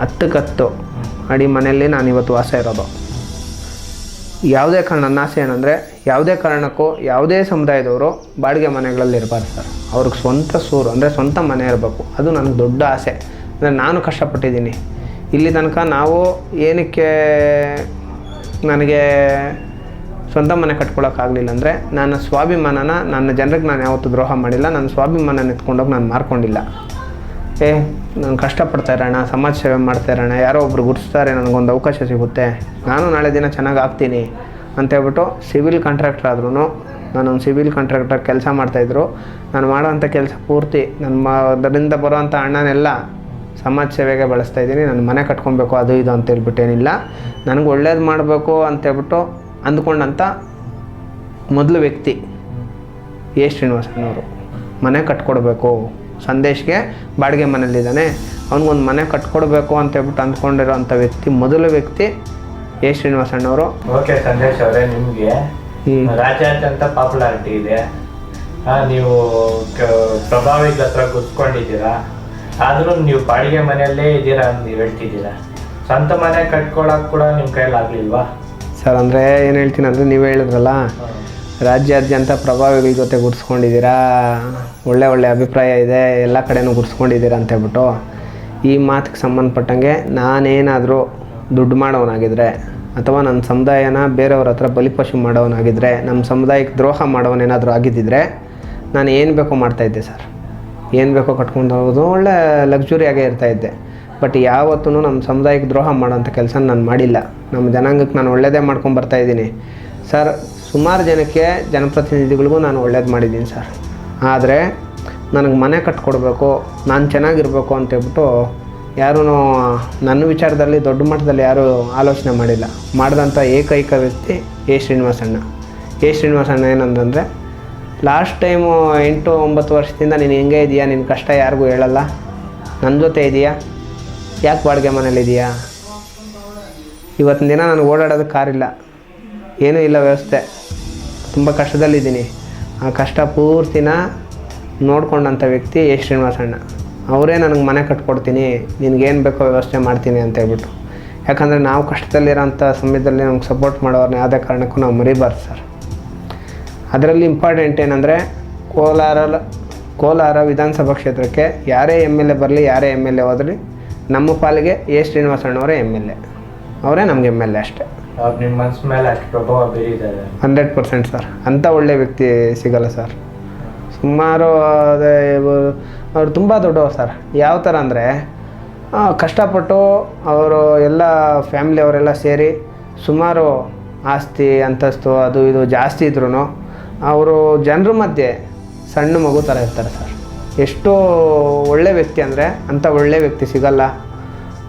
ಹತ್ತಕ್ಕತ್ತು ಅಡಿ ಮನೆಯಲ್ಲಿ ನಾನು ಇವತ್ತು ವಾಸ ಇರೋದು. ಯಾವುದೇ ಕಾರಣ, ನನ್ನ ಆಸೆ ಏನಂದರೆ ಯಾವುದೇ ಕಾರಣಕ್ಕೂ ಯಾವುದೇ ಸಮುದಾಯದವರು ಬಾಡಿಗೆ ಮನೆಗಳಲ್ಲಿ ಇರಬಾರ್ದು ಸರ್. ಅವ್ರಿಗೆ ಸ್ವಂತ ಸೂರು, ಅಂದರೆ ಸ್ವಂತ ಮನೆ ಇರಬೇಕು. ಅದು ನನಗೆ ದೊಡ್ಡ ಆಸೆ. ಅಂದರೆ ನಾನು ಕಷ್ಟಪಟ್ಟಿದ್ದೀನಿ. ಇಲ್ಲಿ ತನಕ ನಾವು ಏನಕ್ಕೆ ನನಗೆ ಸ್ವಂತ ಮನೆ ಕಟ್ಕೊಳ್ಳೋಕ್ಕಾಗಲಿಲ್ಲ ಅಂದರೆ ನನ್ನ ಸ್ವಾಭಿಮಾನನ, ನನ್ನ ಜನರಿಗೆ ನಾನು ಯಾವತ್ತೂ ದ್ರೋಹ ಮಾಡಿಲ್ಲ. ನನ್ನ ಸ್ವಾಭಿಮಾನ ಎತ್ಕೊಂಡೋಗಿ ನಾನು ಮಾರ್ಕೊಂಡಿಲ್ಲ. ಏ ನಾನು ಕಷ್ಟಪಡ್ತಾ ಇರೋಣ, ಸಮಾಜ ಸೇವೆ ಮಾಡ್ತಾ ಇರೋಣ, ಯಾರೋ ಒಬ್ರು ಗುರುತಿಸ್ತಾರೆ, ನನಗೊಂದು ಅವಕಾಶ ಸಿಗುತ್ತೆ. ನಾನು ನಾಳೆ ದಿನ ಚೆನ್ನಾಗಿ ಆಗ್ತೀನಿ ಅಂತೇಳ್ಬಿಟ್ಟು ಸಿವಿಲ್ ಕಾಂಟ್ರಾಕ್ಟರ್ ಆದ್ರೂ ನಾನೊಂದು ಸಿವಿಲ್ ಕಾಂಟ್ರಾಕ್ಟರ್ ಕೆಲಸ ಮಾಡ್ತಾಯಿದ್ರು ನಾನು ಮಾಡೋವಂಥ ಕೆಲಸ ಪೂರ್ತಿ ನನ್ನ ಮ, ಅದರಿಂದ ಬರೋವಂಥ ಹಣನೆಲ್ಲ ಸಮಾಜ ಸೇವೆಗೆ ಬಳಸ್ತಾ ಇದ್ದೀನಿ. ನಾನು ಮನೆ ಕಟ್ಕೊಬೇಕು, ಅದು ಇದು ಅಂತ ಹೇಳ್ಬಿಟ್ಟು ಏನಿಲ್ಲ. ನನಗೆ ಒಳ್ಳೇದು ಮಾಡಬೇಕು ಅಂತೇಳ್ಬಿಟ್ಟು ಅಂದ್ಕೊಂಡಂಥ ಮೊದಲು ವ್ಯಕ್ತಿ ಎ ಶ್ರೀನಿವಾಸನವರು, ಮನೆ ಕಟ್ಕೊಡ್ಬೇಕು. ಸಂದೇಶ್ಗೆ ಬಾಡಿಗೆ ಮನೇಲಿದ್ದಾನೆ ಅವ್ನಿಗೊಂದು ಮನೆ ಕಟ್ಕೊಡ್ಬೇಕು ಅಂತ ಹೇಳ್ಬಿಟ್ಟು ಅಂದ್ಕೊಂಡಿರೋಂಥ ವ್ಯಕ್ತಿ ಮೊದಲ ವ್ಯಕ್ತಿ ಎ. ಶ್ರೀನಿವಾಸಣ್ಣವರು. ಓಕೆ ಸಂದೇಶ್ ಅವರೇ ನಿಮಗೆ. ರಾಜ್ಯಾದ್ಯಂತ ಪಾಪ್ಯುಲಾರಿಟಿ ಇದೆ. ನೀವು ಪ್ರಭಾವಿಗಳ ಹತ್ರ ಕುತ್ಕೊಂಡಿದ್ದೀರಾ ಆದರೂ ನೀವು ಬಾಡಿಗೆ ಮನೆಯಲ್ಲೇ ಇದ್ದೀರಾ ಅಂತ ನೀವು ಹೇಳ್ತಿದ್ದೀರಾ? ಸ್ವಂತ ಮನೆ ಕಟ್ಕೊಳಕ್ ಕೂಡ ನಿಮ್ಮ ಕೈಯಲ್ಲಿ ಆಗ್ಲಿಲ್ವಾ? ಸರ್ ಅಂದರೆ ಏನು ಹೇಳ್ತೀನಿ ಅಂದರೆ ನೀವು ಹೇಳಿದ್ರಲ್ಲ? ರಾಜ್ಯಾದ್ಯಂತ ಪ್ರಭಾವಿಗಳ ಜೊತೆ ಗುರ್ಸ್ಕೊಂಡಿದ್ದೀರಾ ಒಳ್ಳೆ ಒಳ್ಳೆ ಅಭಿಪ್ರಾಯ ಇದೆ, ಎಲ್ಲ ಕಡೆನೂ ಗುರ್ಸ್ಕೊಂಡಿದ್ದೀರಾ ಅಂತ ಹೇಳ್ಬಿಟ್ಟು ಈ ಮಾತಿಗೆ ಸಂಬಂಧಪಟ್ಟಂಗೆ ನಾನೇನಾದರೂ ದುಡ್ಡು ಮಾಡೋವನಾಗಿದ್ದರೆ ಅಥವಾ ನನ್ನ ಸಮುದಾಯನ ಬೇರೆಯವ್ರ ಹತ್ರ ಬಲಿಪಶು ಮಾಡೋವನಾಗಿದ್ದರೆ ನಮ್ಮ ಸಮುದಾಯಕ್ಕೆ ದ್ರೋಹ ಮಾಡೋವನೇನಾದರೂ ಆಗಿದ್ದಿದ್ರೆ ನಾನು ಏನು ಬೇಕೋ ಮಾಡ್ತಾಯಿದ್ದೆ ಸರ್. ಏನು ಬೇಕೋ ಕಟ್ಕೊಂಡು ಹೋಗೋದು, ಒಳ್ಳೆ ಲಕ್ಸುರಿಯಾಗೇ ಇರ್ತಾಯಿದ್ದೆ ಬಟ್ ಯಾವತ್ತೂ ನಮ್ಮ ಸಮುದಾಯಕ್ಕೆ ದ್ರೋಹ ಮಾಡೋಂಥ ಕೆಲಸ ನಾನು ಮಾಡಿಲ್ಲ. ನಮ್ಮ ಜನಾಂಗಕ್ಕೆ ನಾನು ಒಳ್ಳೆಯದೇ ಮಾಡ್ಕೊಂಡು ಬರ್ತಾ ಇದ್ದೀನಿ. ಸರ್, ಸುಮಾರು ಜನಕ್ಕೆ ಜನಪ್ರತಿನಿಧಿಗಳಿಗೂ ನಾನು ಒಳ್ಳೇದು ಮಾಡಿದ್ದೀನಿ ಸರ್. ಆದರೆ ನನಗೆ ಮನೆ ಕಟ್ಕೊಡ್ಬೇಕು, ನಾನು ಚೆನ್ನಾಗಿರ್ಬೇಕು ಅಂತೇಳ್ಬಿಟ್ಟು ಯಾರೂ ನನ್ನ ವಿಚಾರದಲ್ಲಿ ದೊಡ್ಡ ಮಟ್ಟದಲ್ಲಿ ಯಾರೂ ಆಲೋಚನೆ ಮಾಡಿಲ್ಲ. ಮಾಡಿದಂಥ ಏಕೈಕ ವ್ಯಕ್ತಿ ಎ. ಶ್ರೀನಿವಾಸಣ್ಣ. ಎ. ಶ್ರೀನಿವಾಸಣ್ಣ ಏನಂತಂದರೆ, ಲಾಸ್ಟ್ ಟೈಮು ಎಂಟು ಒಂಬತ್ತು ವರ್ಷದಿಂದ ನೀನು ಹೆಂಗೆ ಇದೆಯಾ? ನಿನ್ನ ಕಷ್ಟ ಯಾರಿಗೂ ಹೇಳಲ್ಲ. ನನ್ನ ಜೊತೆ ಇದೆಯಾ? ಯಾಕೆ ಬಾಡಿಗೆ ಮನೇಲಿದೆಯಾ? ಇವತ್ತಿನ ದಿನ ನನಗೆ ಓಡಾಡೋದಕ್ಕೆ ಕಾರಿಲ್ಲ. ಏನೂ ಇಲ್ಲ ವ್ಯವಸ್ಥೆ. ತುಂಬ ಕಷ್ಟದಲ್ಲಿದ್ದೀನಿ. ಆ ಕಷ್ಟ ಪೂರ್ತಿನ ನೋಡ್ಕೊಂಡಂಥ ವ್ಯಕ್ತಿ ಎ. ಶ್ರೀನಿವಾಸಣ್ಣ. ಅವರೇ ನನಗೆ ಮನೆ ಕಟ್ಕೊಡ್ತೀನಿ, ನಿನಗೇನು ಬೇಕೋ ವ್ಯವಸ್ಥೆ ಮಾಡ್ತೀನಿ ಅಂತ ಹೇಳ್ಬಿಟ್ಟು ಯಾಕಂದರೆ ನಾವು ಕಷ್ಟದಲ್ಲಿರೋಂಥ ಸಮಯದಲ್ಲಿ ನಮ್ಗೆ ಸಪೋರ್ಟ್ ಮಾಡೋರನ್ನೇ ಆದ ಕಾರಣಕ್ಕೂ ನಾವು ಮರಿಬಾರ್ದು ಸರ್. ಅದರಲ್ಲಿ ಇಂಪಾರ್ಟೆಂಟ್ ಏನಂದರೆ ಕೋಲಾರ ಕೋಲಾರ ವಿಧಾನಸಭಾ ಕ್ಷೇತ್ರಕ್ಕೆ ಯಾರೇ ಎಂ ಎಲ್ ಎ ಬರಲಿ, ಯಾರೇ ಎಂ ಎಲ್ ಎ ಹೋದ್ರಿ ನಮ್ಮ ಪಾಲಿಗೆ ಎ. ಶ್ರೀನಿವಾಸಣ್ಣವರೇ ಎಂ ಎಲ್ ಎ. ಅವರೇ ನಮ್ಗೆ ಎಂ ಎಲ್ ಎ ಅಷ್ಟೇ. Hundred percent sir. ಅಂಥ ಒಳ್ಳೆ ವ್ಯಕ್ತಿ ಸಿಗಲ್ಲ ಸರ್. ಸುಮಾರು ಅದೇ ಅವ್ರು ತುಂಬ ದೊಡ್ಡವರು ಸರ್. ಯಾವ ಥರ ಅಂದರೆ ಕಷ್ಟಪಟ್ಟು ಅವರು ಎಲ್ಲ ಫ್ಯಾಮಿಲಿ ಅವರೆಲ್ಲ ಸೇರಿ ಸುಮಾರು ಆಸ್ತಿ, ಅಂತಸ್ತು, ಅದು ಇದು ಜಾಸ್ತಿ ಇದ್ರೂ ಅವರು ಜನರ ಮಧ್ಯೆ ಸಣ್ಣ ಮಗು ಥರ ಇರ್ತಾರೆ ಸರ್. ಎಷ್ಟು ಒಳ್ಳೆ ವ್ಯಕ್ತಿ ಅಂದರೆ ಅಂಥ ಒಳ್ಳೆ ವ್ಯಕ್ತಿ ಸಿಗಲ್ಲ.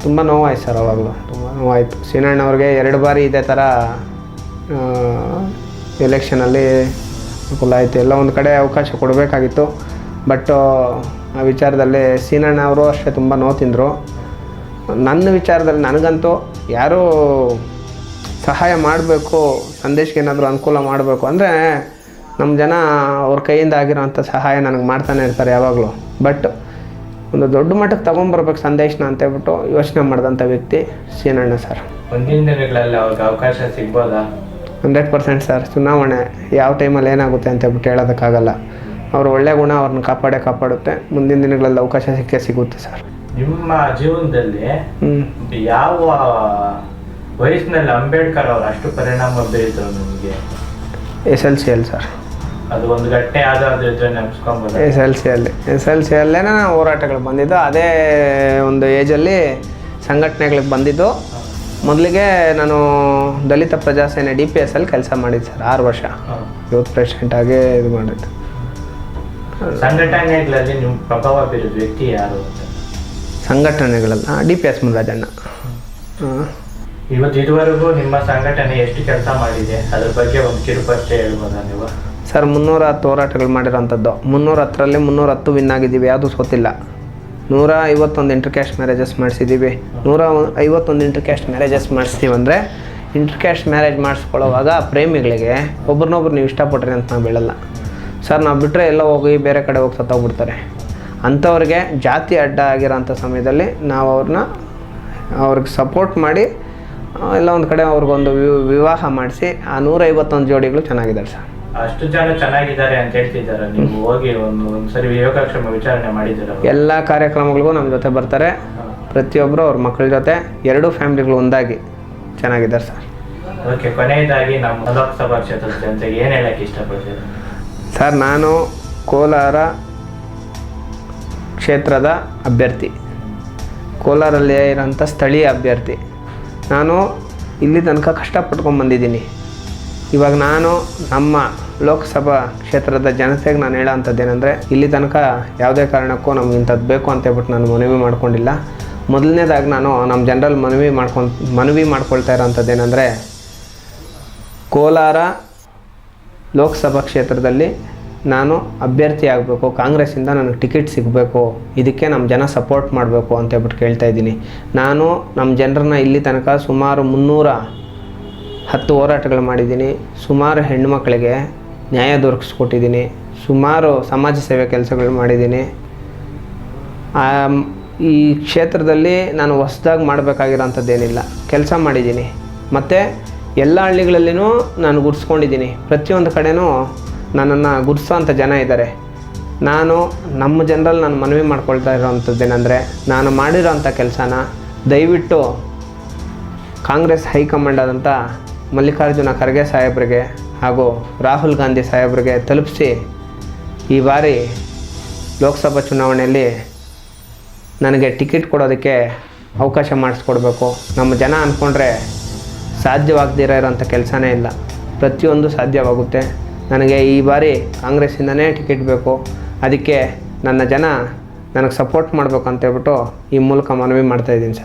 ತುಂಬ ನೋವಾಯ್ತು ಸರ್ ಅವಾಗಲೂ. ತುಂಬ ನೋವಾಯಿತು. ಸೀನಣ್ಣವ್ರಿಗೆ ಎರಡು ಬಾರಿ ಇದೇ ಥರ ಎಲೆಕ್ಷನಲ್ಲಿ ಅನುಕೂಲ ಆಯಿತು. ಎಲ್ಲ ಒಂದು ಕಡೆ ಅವಕಾಶ ಕೊಡಬೇಕಾಗಿತ್ತು. ಬಟ್ ಆ ವಿಚಾರದಲ್ಲಿ ಸೀನಣ್ಣ ಅವರು ಅಷ್ಟೇ ತುಂಬ ನೋವು ತಿಂದರು. ನನ್ನ ವಿಚಾರದಲ್ಲಿ ನನಗಂತೂ ಯಾರೂ ಸಹಾಯ ಮಾಡಬೇಕು, ಸಂದೇಶಕ್ಕೆ ಏನಾದರೂ ಅನುಕೂಲ ಮಾಡಬೇಕು ಅಂದರೆ ನಮ್ಮ ಜನ ಅವ್ರ ಕೈಯಿಂದ ಆಗಿರೋಂಥ ಸಹಾಯ ನನಗೆ ಮಾಡ್ತಾನೆ ಇರ್ತಾರೆ ಯಾವಾಗಲೂ. ಬಟ್ ಒಂದು ದೊಡ್ಡ ಮಟ್ಟಕ್ಕೆ ತೊಗೊಂಬರ್ಬೇಕು ಸಂದೇಶನ ಅಂತ ಹೇಳ್ಬಿಟ್ಟು ಯೋಚನೆ ಮಾಡಿದಂಥ ವ್ಯಕ್ತಿ ಸೀನಣ್ಣ ಸರ್. ಮುಂದಿನ ದಿನಗಳಲ್ಲಿ ಅವ್ರಿಗೆ ಅವಕಾಶ ಸಿಗ್ಬೋದಾ? Hundred percent sir. ಚುನಾವಣೆ ಯಾವ ಟೈಮಲ್ಲಿ ಏನಾಗುತ್ತೆ ಅಂತ ಹೇಳ್ಬಿಟ್ಟು ಹೇಳೋದಕ್ಕಾಗಲ್ಲ. ಅವ್ರ ಒಳ್ಳೆ ಗುಣ ಅವ್ರನ್ನ ಕಾಪಾಡೇ ಕಾಪಾಡುತ್ತೆ. ಮುಂದಿನ ದಿನಗಳಲ್ಲಿ ಅವಕಾಶ ಸಿಕ್ಕೇ ಸಿಗುತ್ತೆ ಸರ್. ನಿಮ್ಮ ಜೀವನದಲ್ಲಿ ಹ್ಞೂ ಯಾವ ವಯಸ್ಸಿನಲ್ಲಿ ಅಂಬೇಡ್ಕರ್ ಅವರು ಅಷ್ಟು ಪರಿಣಾಮ ಬೀರಿದ್ರು ನಿಮಗೆ? S L C L sir. ಅದು ಒಂದು ಘಟನೆ ಅಲ್ಲಿ ನೆನ್ಸ್ಕೊಂಬೋದು. ಎಸ್ ಎಲ್ ಸಿಯಲ್ಲಿ ಎಸ್ ಎಲ್ ಸಿಯಲ್ಲೇ ಹೋರಾಟಗಳು ಬಂದಿದ್ದು. ಅದೇ ಒಂದು ಏಜಲ್ಲಿ ಸಂಘಟನೆಗಳಿಗೆ ಬಂದಿದ್ದು. ಮೊದಲಿಗೆ ನಾನು ದಲಿತ ಪ್ರಜಾಸೇನೆ ಡಿ ಪಿ ಎಸ್ ಅಲ್ಲಿ ಕೆಲಸ ಮಾಡಿದ್ದು ಸರ್ ಆರು ವರ್ಷ. ಯೂತ್ ಪ್ರೆಸಿಡೆಂಟ್ ಆಗಿ ಇದು ಮಾಡಿದ್ದು. ಸಂಘಟನೆಗಳಲ್ಲಿ ನಿಮ್ಮ ಪ್ರಭಾವ ಬೀರಿದ ವ್ಯಕ್ತಿ ಯಾರು ಸಂಘಟನೆಗಳಲ್ಲ ಡಿ ಪಿ ಎಸ್ ಮುರಾಜಣ್ಣ ಇವತ್ತು ಇದುವರೆಗೂ ನಿಮ್ಮ ಸಂಘಟನೆ ಎಷ್ಟು ಕೆಲಸ ಮಾಡಿದೆ? ಅದ್ರ ಬಗ್ಗೆ ಒಂದು ಕಿರುಪರಿಚಯ ಹೇಳ್ಬೋದಾ ನೀವು? ಸರ್ ಮುನ್ನೂರ ಹತ್ತು ಹೋರಾಟಗಳು ಮಾಡಿರೋಂಥದ್ದು. ಮುನ್ನೂರ ಹತ್ತರಲ್ಲಿ ಮುನ್ನೂರ ಹತ್ತು ವಿನ್ ಆಗಿದ್ದೀವಿ, ಯಾವುದು ಸೋತಿಲ್ಲ. ನೂರ ಐವತ್ತೊಂದು ಇಂಟರ್ ಕ್ಯಾಸ್ಟ್ ಮ್ಯಾರೇಜಸ್ ಮಾಡಿಸಿದ್ದೀವಿ. ನೂರ ಐವತ್ತೊಂದು ಇಂಟರ್ ಕ್ಯಾಸ್ಟ್ ಮ್ಯಾರೇಜಸ್ ಮಾಡಿಸ್ತೀವಿ ಅಂದರೆ ಇಂಟರ್ ಕ್ಯಾಸ್ಟ್ ಮ್ಯಾರೇಜ್ ಮಾಡಿಸ್ಕೊಳ್ಳೋವಾಗ ಪ್ರೇಮಿಗಳಿಗೆ ಒಬ್ರನ್ನೊಬ್ರು ನೀವು ಇಷ್ಟಪಟ್ರಿ ಅಂತ ನಾವು ಹೇಳಲ್ಲ. ಸರ್, ನಾವು ಬಿಟ್ಟರೆ ಎಲ್ಲ ಹೋಗಿ ಬೇರೆ ಕಡೆ ಹೋಗಿ ಸತ್ತೋಗ್ಬಿಡ್ತಾರೆ. ಅಂಥವ್ರಿಗೆ ಜಾತಿ ಅಡ್ಡ ಆಗಿರೋಂಥ ಸಮಯದಲ್ಲಿ ನಾವು ಅವ್ರನ್ನ ಅವ್ರಿಗೆ ಸಪೋರ್ಟ್ ಮಾಡಿ ಎಲ್ಲ ಒಂದು ಕಡೆ ಅವ್ರಿಗೊಂದು ವಿವಾಹ ಮಾಡಿಸಿ, ಆ ನೂರೈವತ್ತೊಂದು ಜೋಡಿಗಳು ಚೆನ್ನಾಗಿದ್ದಾರೆ ಸರ್. ಅಷ್ಟು ಜನ ಚೆನ್ನಾಗಿದ್ದಾರೆ ಅಂತ ಹೇಳ್ತಿದ್ದಾರೆ. ನೀವು ಹೋಗಿ ಒಂದು ಒಂದ್ಸರಿ ಯೋಗಕ್ಷೇಮ ವಿಚಾರಣೆ ಮಾಡಿದ್ದೀರ ಎಲ್ಲ ಕಾರ್ಯಕ್ರಮಗಳಿಗೂ ನಮ್ಮ ಜೊತೆ ಬರ್ತಾರೆ. ಪ್ರತಿಯೊಬ್ಬರು ಅವ್ರ ಮಕ್ಕಳ ಜೊತೆ ಎರಡೂ ಫ್ಯಾಮಿಲಿಗಳು ಒಂದಾಗಿ ಚೆನ್ನಾಗಿದ್ದಾರೆ ಸರ್. ಓಕೆ ಕೊನೆಯದಾಗಿ ನಮ್ಮ ಲೋಕಸಭಾ ಕ್ಷೇತ್ರದ ಜನತೆಗೆ ಏನ್ ಹೇಳಕ್ಕೆ ಇಷ್ಟಪಡ್ತೀರಾ? ಸರ್ ನಾನು ಕೋಲಾರ ಕ್ಷೇತ್ರದ ಅಭ್ಯರ್ಥಿ. ಕೋಲಾರಲ್ಲಿ ಇರೋಂಥ ಸ್ಥಳೀಯ ಅಭ್ಯರ್ಥಿ. ನಾನು ಇಲ್ಲಿ ತನಕ ಕಷ್ಟಪಟ್ಕೊಂಡು ಬಂದಿದ್ದೀನಿ. ಇವಾಗ ನಾನು ನಮ್ಮ ಲೋಕಸಭಾ ಕ್ಷೇತ್ರದ ಜನತೆಗೆ ನಾನು ಹೇಳೋ ಏನಂದರೆ ಇಲ್ಲಿ ತನಕ ಯಾವುದೇ ಕಾರಣಕ್ಕೂ ನಮ್ಗೆ ಇಂಥದ್ದು ಬೇಕು ಅಂತ ಹೇಳ್ಬಿಟ್ಟು ನಾನು ಮನವಿ ಮಾಡ್ಕೊಂಡಿಲ್ಲ. ಮೊದಲನೇದಾಗಿ ನಾನು ನಮ್ಮ ಜನರಲ್ ಮನವಿ ಮಾಡ್ಕೊಂಡು, ಮನವಿ ಮಾಡ್ಕೊಳ್ತಾ ಇರೋಂಥದ್ದೇನೆಂದರೆ, ಕೋಲಾರ ಲೋಕಸಭಾ ಕ್ಷೇತ್ರದಲ್ಲಿ ನಾನು ಅಭ್ಯರ್ಥಿ ಆಗಬೇಕು, ಕಾಂಗ್ರೆಸ್ಸಿಂದ ನನಗೆ ಟಿಕೆಟ್ ಸಿಗಬೇಕು, ಇದಕ್ಕೆ ನಮ್ಮ ಜನ ಸಪೋರ್ಟ್ ಮಾಡಬೇಕು ಅಂತ ಹೇಳ್ಬಿಟ್ಟು ಕೇಳ್ತಾ ಇದ್ದೀನಿ. ನಾನು ನಮ್ಮ ಜನರನ್ನ ಇಲ್ಲಿ ತನಕ ಸುಮಾರು ಮುನ್ನೂರ ಹತ್ತು ಹೋರಾಟಗಳು ಮಾಡಿದ್ದೀನಿ. ಸುಮಾರು ಹೆಣ್ಣುಮಕ್ಕಳಿಗೆ ನ್ಯಾಯ ದೊರಕಿಸ್ಕೊಟ್ಟಿದ್ದೀನಿ. ಸುಮಾರು ಸಮಾಜ ಸೇವೆ ಕೆಲಸಗಳು ಮಾಡಿದ್ದೀನಿ. ಈ ಕ್ಷೇತ್ರದಲ್ಲಿ ನಾನು ಹೊಸ್ದಾಗಿ ಮಾಡಬೇಕಾಗಿರೋಂಥದ್ದೇನಿಲ್ಲ. ಕೆಲಸ ಮಾಡಿದ್ದೀನಿ. ಮತ್ತು ಎಲ್ಲ ಹಳ್ಳಿಗಳಲ್ಲಿನೂ ನಾನು ಗುರ್ಸ್ಕೊಂಡಿದ್ದೀನಿ. ಪ್ರತಿಯೊಂದು ಕಡೆನೂ ನನ್ನನ್ನು ಗುರ್ಸೋಂಥ ಜನ ಇದ್ದಾರೆ. ನಾನು ನಮ್ಮ ಜನರಲ್ಲಿ ನಾನು ಮನವಿ ಮಾಡ್ಕೊಳ್ತಾ ಇರೋವಂಥದ್ದೇನೆಂದರೆ ನಾನು ಮಾಡಿರೋಂಥ ಕೆಲಸನ ದಯವಿಟ್ಟು ಕಾಂಗ್ರೆಸ್ ಹೈಕಮಾಂಡ್ ಆದಂಥ ಮಲ್ಲಿಕಾರ್ಜುನ ಖರ್ಗೆ ಸಾಹೇಬ್ರಿಗೆ ಹಾಗೂ ರಾಹುಲ್ ಗಾಂಧಿ ಸಾಹೇಬ್ರಿಗೆ ತಲುಪಿಸಿ ಈ ಬಾರಿ ಲೋಕಸಭಾ ಚುನಾವಣೆಯಲ್ಲಿ ನನಗೆ ಟಿಕೆಟ್ ಕೊಡೋದಕ್ಕೆ ಅವಕಾಶ ಮಾಡಿಸ್ಕೊಡ್ಬೇಕು. ನಮ್ಮ ಜನ ಅಂದ್ಕೊಂಡ್ರೆ ಸಾಧ್ಯವಾಗದಿರೋ ಇರೋಂಥ ಕೆಲಸನೇ ಇಲ್ಲ. ಪ್ರತಿಯೊಂದು ಸಾಧ್ಯವಾಗುತ್ತೆ. ನನಗೆ ಈ ಬಾರಿ ಕಾಂಗ್ರೆಸ್ಸಿಂದನೇ ಟಿಕೆಟ್ ಬೇಕು. ಅದಕ್ಕೆ ನನ್ನ ಜನ ನನಗೆ ಸಪೋರ್ಟ್ ಮಾಡಬೇಕು ಅಂತ ಹೇಳ್ಬಿಟ್ಟು ಈ ಮೂಲಕ ಮನವಿ ಮಾಡ್ತಾಯಿದ್ದೀನಿ ಸರ್.